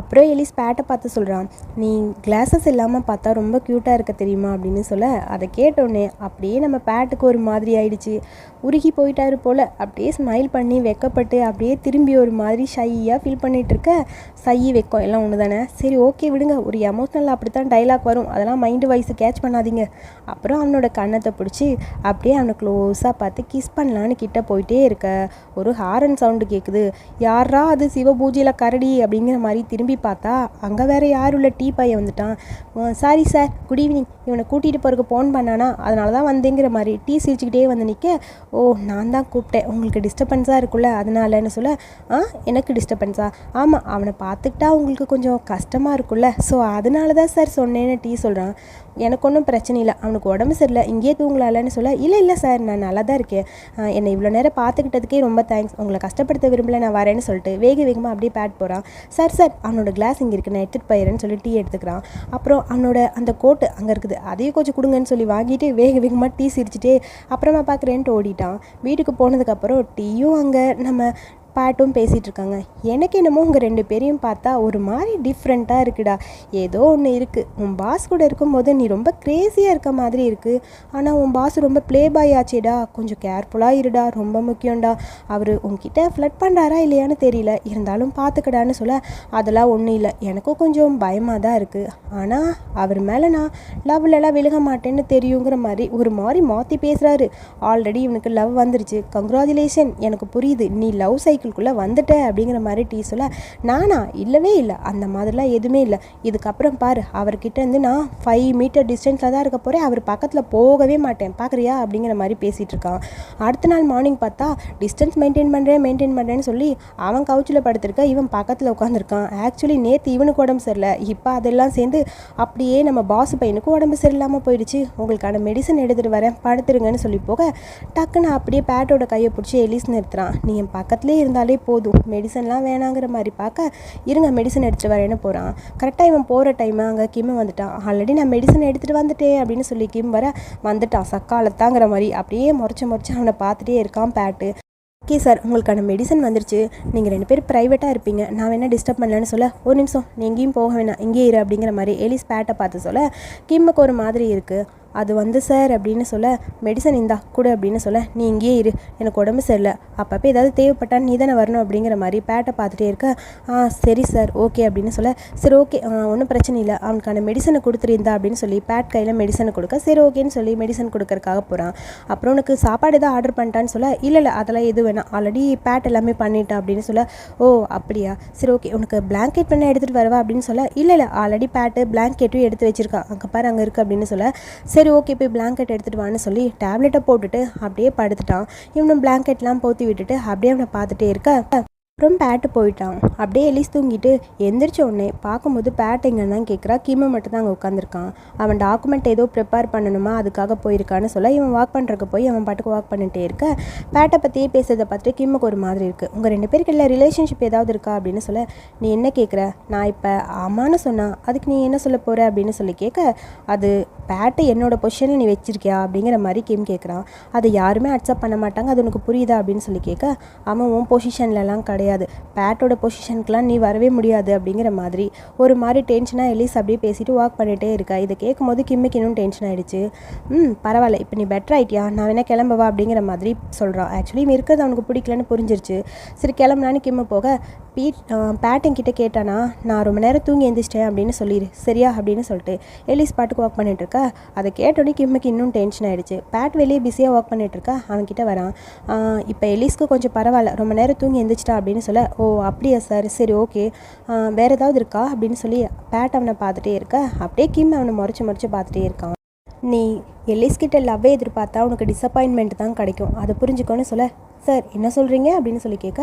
அப்புறம் எலிஸ் பேட்டை பார்த்து சொல்கிறான் நீ கிளாஸஸ் இல்லாமல் பார்த்தா ரொம்ப க்யூட்டாக இருக்க தெரியுமா? அப்படின்னு சொல்ல அதை கேட்டோடனே அப்படியே நம்ம பேட்டுக்கு ஒரு மாதிரி ஆயிடுச்சு. உருகி போயிட்டாரு போல். அப்படியே ஸ்மைல் பண்ணி வெக்கப்பட்டு அப்படியே திரும்பி ஒரு மாதிரி ஷையாக ஃபீல் பண்ணிகிட்ருக்க சையி வெக்கம் எல்லாம் ஒன்று தானே சரி ஓகே விடுங்க. ஒரு எமோஷ்னல் அப்படி தான் டைலாக் வரும். அதெல்லாம் மைண்டு வாய்ஸை கேட்ச் பண்ணாதீங்க. அப்புறம் அவனோட கன்னத்தை பிடிச்சி அப்படியே அவனை க்ளோஸாக பார்த்து கிஸ் பண்ணலான்னு கிட்ட போயிட்டே இருக்க. ஒரு ஹாரன் சவுண்டு கேட்குது யாரா அது சிவ பூஜையில் கரடி? அப்படிங்கிற மாதிரி திரும்பி பார்த்தா அங்கே வேற யாரும் உள்ள டீ பையன் வந்துட்டான். சாரி சார் குட் ஈவினிங் இவனை கூட்டிகிட்டு போகிறக்கு ஃபோன் பண்ணானா? அதனால தான் வந்தேங்கிற மாதிரி டீ சிரிச்சுக்கிட்டே வந்து நிற்க ஓ நான் தான் கூப்பிட்டேன். உங்களுக்கு டிஸ்டர்பன்ஸாக இருக்குல்ல அதனாலன்னு சொல்ல ஆ எனக்கு டிஸ்டர்பன்ஸா ஆமாம் அவனை பார்த்துக்கிட்டா உங்களுக்கு கொஞ்சம் கஷ்டமாக இருக்குல்ல. ஸோ அதனால தான் சார் சொன்னேன்னு டீ சொல்கிறான் எனக்கு ஒன்றும் பிரச்சனை இல்லை. அவனுக்கு உடம்பு சரியில்லை. இங்கேயே தூங்கலாம்லன்னு சொல்ல இல்லை இல்லை சார் நான் நல்லா தான் இருக்கேன் என்னை இவ்வளோ நேரம் பார்த்துக்கிட்டதுக்கே ரொம்ப தேங்க்ஸ் உங்களை கஷ்டப்படுத்த விரும்பல நான் வரேன்னு சொல்லிட்டு வேக வேகமாக அப்படியே பேட் போகிறான் சார் சார் அவனோட கிளாஸ் இங்கே இருக்குது நான் எடுத்துகிட்டு போயிடுறேன்னு சொல்லி டீ எடுத்துக்கிறான். அப்புறம் அவனோட அந்த கோட்டு அங்கே இருக்குது. அதையும் கொஞ்சம் கொடுங்கன்னு சொல்லி வாங்கிட்டு வேக வேகமாக டீ சிரிச்சிட்டே அப்புறமா பார்க்குறேன்ட்டு ஓடிட்டான். வீட்டுக்கு போனதுக்கப்புறம் டீயும் அங்கே. நம்ம பாட்டும் பேசிகிட்ருக்காங்க. எனக்கு என்னமோ உங்கள் ரெண்டு பேரையும் பார்த்தா ஒரு மாதிரி டிஃப்ரெண்ட்டாக இருக்குடா. ஏதோ ஒன்று இருக்குது உன் பாஸ் கூட இருக்கும்போது நீ ரொம்ப க்ரேஸியாக இருக்க மாதிரி இருக்குது ஆனால் உன் பாஸ் ரொம்ப ப்ளே பாய் ஆச்சேடா. கொஞ்சம் கேர்ஃபுல்லாக இருடா. ரொம்ப முக்கியம்டா. அவர் உங்ககிட்ட ஃப்ளட் பண்ணுறாரா இல்லையான்னு தெரியல. இருந்தாலும் பார்த்துக்கடான்னு சொல்ல அதெல்லாம் ஒன்றும் இல்லை. எனக்கும் கொஞ்சம் பயமாக தான் இருக்குது ஆனால் அவர் மேலே நான் லவ்லலாம் விழுக மாட்டேன்னு தெரியுங்கிற மாதிரி ஒரு மாதிரி மாற்றி பேசுகிறாரு ஆல்ரெடி இவனுக்கு லவ் வந்துருச்சு. கங்க்ராச்சுலேஷன் எனக்கு புரியுது. நீ லவ் சைக்கிள்குள்ளே வந்துட்டேன் அப்படிங்கிற மாதிரி டீ சொல்ல நானா? இல்லவே இல்லை. அந்த மாதிரிலாம் எதுவுமே இல்லை. இதுக்கப்புறம் பாரு அவர்கிட்ட இருந்து நான் ஃபைவ் மீட்டர் டிஸ்டன்ஸில் தான் இருக்க போகிறேன் அவர் பக்கத்தில் போகவே மாட்டேன். பார்க்குறியா அப்படிங்கிற மாதிரி பேசிகிட்டு இருக்கான். அடுத்த நாள் மார்னிங் பார்த்தா டிஸ்டன்ஸ் மெயின்டைன் பண்ணுறேன் மெயின்டைன் பண்ணுறேன்னு சொல்லி அவன் கவுச்சில் படுத்திருக்க இவன் பக்கத்தில் உட்காந்துருக்கான் ஆக்சுவலி நேற்று இவனுக்கு உடம்பு சரியில்லை. இப்போ அதெல்லாம் சேர்ந்து அப்படியே நம்ம பாஸ் பையனுக்கும் உடம்பு சரியில்லாமல் போயிடுச்சு. உங்களுக்கான மெடிசன் எடுத்துகிட்டு வரேன். படுத்துருங்கன்னு சொல்லி போக டக்குன்னு அப்படியே பேட்டோட கையை பிடிச்சி எலிஸ் நிறுத்துறான். நீ என் பக்கத்துலேயே இருந்தாலே போதும். மெடிசன்லாம் வேணாங்கிற மாதிரி பார்க்க இருங்க மெடிசன் எடுத்துகிட்டு வரேன்னு போகிறான் கரெக்டாக இவன் போகிற டைம் அங்கே கிம் வந்துட்டான். ஆல்ரெடி நான் மெடிசன் எடுத்துகிட்டு வந்துட்டேன் அப்படின்னு சொல்லி கிம் வர வந்துட்டான். சக்காலத்தாங்கிற மாதிரி அப்படியே முறைச்சி முறைச்சி அவனை பார்த்துட்டே இருக்கான் பேட்டு. ஓகே சார் உங்களுக்கான மெடிசன் வந்துருச்சு. நீங்கள் ரெண்டு பேரும் ப்ரைவேட்டாக இருப்பீங்க. நான் வேணால் டிஸ்டர்ப் பண்ணலன்னு சொல்ல ஒரு நிமிஷம் நீ எங்கேயும் போக வேணாம். இங்கே இரு அப்படிங்கிற மாதிரி எலிஸ் பேட்டை பார்த்து சொல்ல கிம்முக்கு ஒரு மாதிரி இருக்குது அது வந்து சார் அப்படின்னு சொல்ல மெடிசன் இந்தா கொடு அப்படின்னு சொல்ல நீ இங்கேயே இரு எனக்கு உடம்பு சரியில்லை. அப்பப்போ ஏதாவது தேவைப்பட்டா நீ தானே வரணும் அப்படிங்கிற மாதிரி பேட்டை பார்த்துட்டே இருக்க ஆ சரி சார் ஓகே அப்படின்னு சொல்ல சரி ஓகே ஒன்றும் பிரச்சனை இல்லை. அவனுக்கான மெடிசனை கொடுத்துருந்தா அப்படின்னு சொல்லி பேட் கையில் மெடிசனை கொடுக்க சரி ஓகேன்னு சொல்லி மெடிசன் கொடுக்கறக்காக போகிறான் அப்புறம் உனக்கு சாப்பாடு எதாவது ஆர்டர் பண்ணிட்டான்னு சொல்ல இல்லை இல்லை அதெல்லாம் எது வேணாம். ஆல்ரெடி பேட் எல்லாமே பண்ணிட்டேன் அப்படின்னு சொல்ல ஓ அப்படியா? சரி ஓகே உனக்கு பிளாங்கெட் பண்ண எடுத்துகிட்டு வரவா? அப்படின்னு சொல்ல இல்லை இல்லை ஆல்ரெடி பேட்டு பிளாங்கெட்டும் எடுத்து வச்சுருக்கான். அங்கே பாரு அங்கே இருக்குது அப்படின்னு சொல்ல சரி ஓகே போய் பிளாங்கெட் எடுத்துகிட்டு வான்னு சொல்லி டேப்லெட்டை போட்டுட்டு அப்படியே படுத்துட்டான். இவனும் பிளாங்கெட்லாம் போற்றி விட்டுட்டு அப்படியே அவனை பார்த்துட்டே இருக்க. அப்புறம் பேட்டு போயிட்டான். அப்படியே எலிஸ் தூங்கிட்டு எந்திரிச்ச உடனே பார்க்கும்போது பேட் எங்கன்னு தான் கேட்குறா கிம்மு மட்டும் தான் அங்கே உட்காந்துருக்கான் அவன் டாக்குமெண்ட் ஏதோ ப்ரிப்பேர் பண்ணணுமா? அதுக்காக போயிருக்கான்னு சொல்ல இவன் வாக் பண்ணுறக்கு போய் அவன் பாட்டுக்கு வாக் பண்ணிட்டே இருக்க. பேட்டை பற்றியே பேசுறதை பார்த்துட்டு கிம்முக்கு ஒரு மாதிரி இருக்குது உங்கள் ரெண்டு பேருக்கு இல்லை ரிலேஷன்ஷிப் ஏதாவது இருக்கா? அப்படின்னு சொல்ல நீ என்ன கேட்குற நான் இப்போ ஆமான்னு சொன்னான் அதுக்கு நீ என்ன சொல்ல போகிற அப்படின்னு சொல்லி கேட்க அது பேட்டை என்னோட பொசிஷனில் நீ வச்சிருக்கியா? அப்படிங்கிற மாதிரி கிம் கேட்குறான் அதை யாருமே அக்செப்ட் பண்ண மாட்டாங்க. அது உனக்கு புரியுதா? அப்படின்னு சொல்லி கேட்க அவன் உன் பொசிஷன்லலாம் கிடையாது. பேட்டோட பொசிஷனுக்குலாம் நீ வரவே முடியாது அப்படிங்கிற மாதிரி. ஒரு மாதிரி டென்ஷனாக எலிஸ் அப்படியே பேசிட்டு வாக் பண்ணிகிட்டே இருக்கா. இதை கேட்கும் போது கிம்மிக்கு இன்னும் டென்ஷன் ஆகிடுச்சு ம் பரவாயில்ல. இப்போ நீ பெட்டர் ஆகிட்டியா நான் வேணா கிளம்பவா அப்படிங்கிற மாதிரி சொல்கிறான் ஆக்சுவலி இவன் இருக்கிறது அவனுக்கு பிடிக்கலன்னு புரிஞ்சிருச்சு. சரி கிளம்பலான்னு கிம்மு போக பீட் பேட்டன் கிட்ட கேட்டானா? நான் ரொம்ப நேரம் தூங்கி எந்திரிச்சிட்டேன் அப்படின்னு சொல்லிடு சரியா? அப்படின்னு சொல்லிட்டு எலிஸ் பாட்டுக்கு வாக் பண்ணிட்டுருக்கா அதை கேட்டோடனே கிம்முக்கு இன்னும் டென்ஷன் ஆகிடுச்சு பேட் வெளியே பிஸியாக வாக் பண்ணிட்டுருக்கா அவன்கிட்ட வரான். இப்போ எலிஸ்க்கு கொஞ்சம் பரவாயில்ல. ரொம்ப நேரம் தூங்கி எந்திரிச்சிட்டா அப்படின்னு சொல்ல ஓ அப்படியா சார் சரி ஓகே வேறு ஏதாவது இருக்கா? அப்படின்னு சொல்லி பேட் அவனை பார்த்துட்டே இருக்க. அப்படியே கிம் அவனை முறைச்சி முறைச்சி பார்த்துட்டே இருக்கான். நீ எலிஸ்கிட்ட லவ்வே எதிர்பார்த்தா உனக்கு டிசப்பாயின்மெண்ட் தான் கிடைக்கும். அதை புரிஞ்சுக்கோன்னு சொல்ல சார் என்ன சொல்கிறீங்க அப்படின்னு சொல்லி கேட்க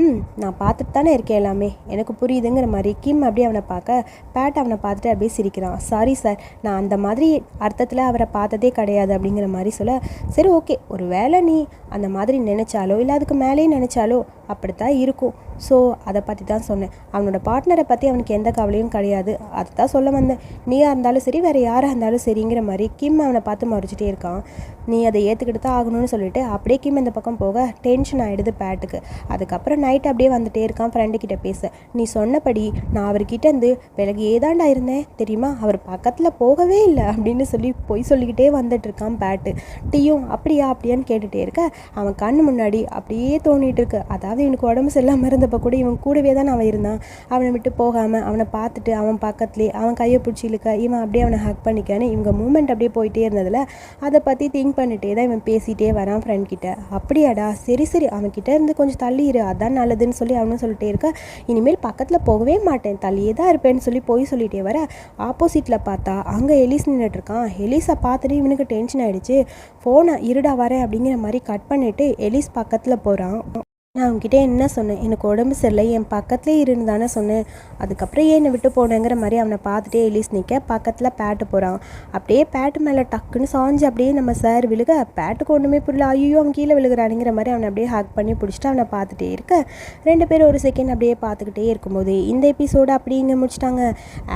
ம் நான் பார்த்துட்டு தானே இருக்கேன் எல்லாமே. எனக்கு புரியுதுங்கிற மாதிரி கிம் அப்படியே அவனை பார்க்க பேட் அவனை பார்த்துட்டு அப்படியே சிரிக்கிறான். சாரி சார் நான் அந்த மாதிரி அர்த்தத்தில் அவரை பார்த்ததே கிடையாது அப்படிங்கிற மாதிரி சொல்ல சரி ஓகே ஒரு வேளை நீ அந்த மாதிரி நினச்சாலோ இல்லை அதுக்கு மேலேயே நினச்சாலோ அப்படித்தான் இருக்கும். ஸோ அதை பற்றி தான் சொன்னேன். அவனோட பார்ட்னரை பற்றி அவனுக்கு எந்த கவலையும் கிடையாது. அதை தான் சொல்ல வந்தேன். நீயாக இருந்தாலும் சரி வேறு யாராக இருந்தாலும் சரிங்கிற மாதிரி கிம் அவனை பார்த்து மறைச்சிட்டே இருக்கான். நீ அதை ஏற்றுக்கிட்டு தான் ஆகணும்னு சொல்லிட்டு அப்படியே கிம் இந்த பக்கம் போக டென்ஷன் ஆகிடுது பேட்டுக்கு. அதுக்கப்புறம் நைட் அப்படியே வந்துட்டே இருக்கான் ஃப்ரெண்டு கிட்ட பேச. நீ சொன்னபடி நான் அவர்கிட்ட இருந்து விலகி ஏதாண்டா இருந்தேன். தெரியுமா? அவர் பக்கத்தில் போகவே இல்லை அப்படின்னு சொல்லி பொய் சொல்லிக்கிட்டே வந்துட்டு இருக்கான் பேட்டு. டீயும் அப்படியா? அப்படியான்னு கேட்டுகிட்டே இருக்க. அவன் கண்ணு முன்னாடி அப்படியே தோணிட்டு இருக்கு. அதாவது எனக்கு உடம்பு சரியில்லாமல் இருந்தப்போ கூட இவன் கூடவே தான் அவன் இருந்தான். அவனை விட்டு போகாமல் அவனை பார்த்துட்டு அவன் பக்கத்துலேயே அவன் கையை பிடிச்சி இழுக்க இவன் அப்படியே அவனை ஹக் பண்ணிக்கான்னு இவங்க மூமெண்ட் அப்படியே போயிட்டே இருந்ததில் அதை பற்றி திங்க் பண்ணிட்டே தான் இவன் பேசிகிட்டே வரான் ஃப்ரெண்ட் கிட்ட. அப்படியாடா சரி சரி அவன்கிட்ட இருந்து கொஞ்சம் தள்ளி இரு அதான் நல்லதுன்னு சொல்லி அவனும் சொல்லிட்டே இருக்க இனிமேல் பக்கத்தில் போகவே மாட்டேன் தள்ளியே தான் இருப்பேன்னு சொல்லி போய் சொல்லிட்டே வர ஆப்போசிட்டில் பார்த்தா அங்கே எலிஸ் நின்றுட்டு இருக்கான். எலிஸை பார்த்துட்டு இவனுக்கு டென்ஷன் ஆகிடுச்சு ஃபோனை இருடா வரேன் அப்படிங்கிற மாதிரி கட் பண்ணிட்டு எலிஸ் பக்கத்தில் போகிறான் நான் உங்ககிட்ட என்ன சொன்னேன்? எனக்கு உடம்பு சரியில்லை. என் பக்கத்துலேயே இருந்தானே சொன்னேன். அதுக்கப்புறம் ஏன் என்னை விட்டு போனேங்கிற மாதிரி அவனை பார்த்துட்டே எலிஸ் நிற்க பக்கத்தில் பேட்டு போகிறான் அப்படியே பேட்டு மேலே டக்குன்னு சாஞ்சு அப்படியே நம்ம சார் விழுக பேட்டுக்கு ஒன்றுமே புரியல. ஐயோ அவன் கீழே விழுகிறானுங்கிற மாதிரி அவனை அப்படியே ஹாக் பண்ணி பிடிச்சிட்டு அவனை பார்த்துட்டே இருக்க. ரெண்டு பேரும் ஒரு செகண்ட் அப்படியே பார்த்துக்கிட்டே இருக்கும்போது இந்த எபிசோடு அப்படி இங்கே முடிச்சிட்டாங்க.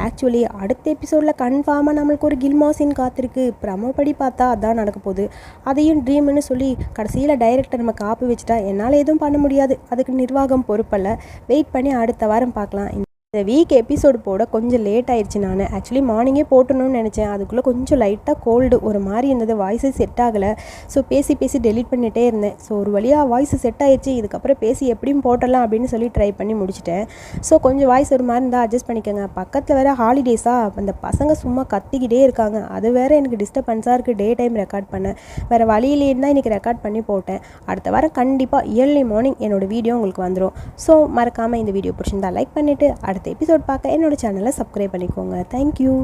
ஆக்சுவலி அடுத்த எபிசோடில் கன்ஃபார்மாக நம்மளுக்கு ஒரு கில்மாசின் காத்திருக்கு. பிரமப்படி பார்த்தா அதான் நடக்க போகுது. அதையும் ட்ரீம்னு சொல்லி கடைசியில் டைரக்டர் நம்ம காப்பு வச்சுட்டா என்னால் எதுவும் பண்ண முடியும் முடியாது. அதுக்கு நிர்வாகம் பொறுப்பல்ல. வெயிட் பண்ணி அடுத்த வாரம் பார்க்கலாம். இந்த வீக் எபிசோடு போட கொஞ்சம் லேட் ஆயிடுச்சு நான். ஆக்சுவலி மார்னிங்கே போட்டணும்னு நினச்சேன். அதுக்குள்ளே கொஞ்சம் லைட்டாக கோல்டு ஒரு மாதிரி இருந்தது. வாய்ஸு செட் ஆகலை. ஸோ பேசி பேசி டெலிட் பண்ணிகிட்டே இருந்தேன். ஸோ ஒரு வழியாக வாய்ஸ் செட் ஆயிடுச்சு இதுக்கப்புறம் பேசி எப்படியும் போட்டலாம் அப்படின்னு சொல்லி ட்ரை பண்ணி முடிச்சிட்டேன். ஸோ கொஞ்சம் வாய்ஸ் ஒரு மாதிரி இருந்தால் அட்ஜஸ்ட் பண்ணிக்கோங்க. பக்கத்தில் வேறு ஹாலிடேஸாக அந்த பசங்க சும்மா கத்திக்கிட்டே இருக்காங்க. அது வேறு எனக்கு டிஸ்டர்பன்ஸாக இருக்குது டே டைம் ரெக்கார்ட் பண்ணேன் வேறு வழியிலேருந்து தான் இன்றைக்கி ரெக்கார்ட் பண்ணி போட்டேன். அடுத்த வாரம் கண்டிப்பாக இயர்லி மார்னிங் என்னோடய வீடியோ உங்களுக்கு வந்துடும் ஸோ மறக்காமல் இந்த வீடியோ பிடிச்சிருந்தா லைக் பண்ணிவிட்டு அடுத்த எபிசோட் பார்க்க என்னோட சேனலை சப்ஸ்கிரைப் பண்ணிக்கோங்க. தேங்க்யூ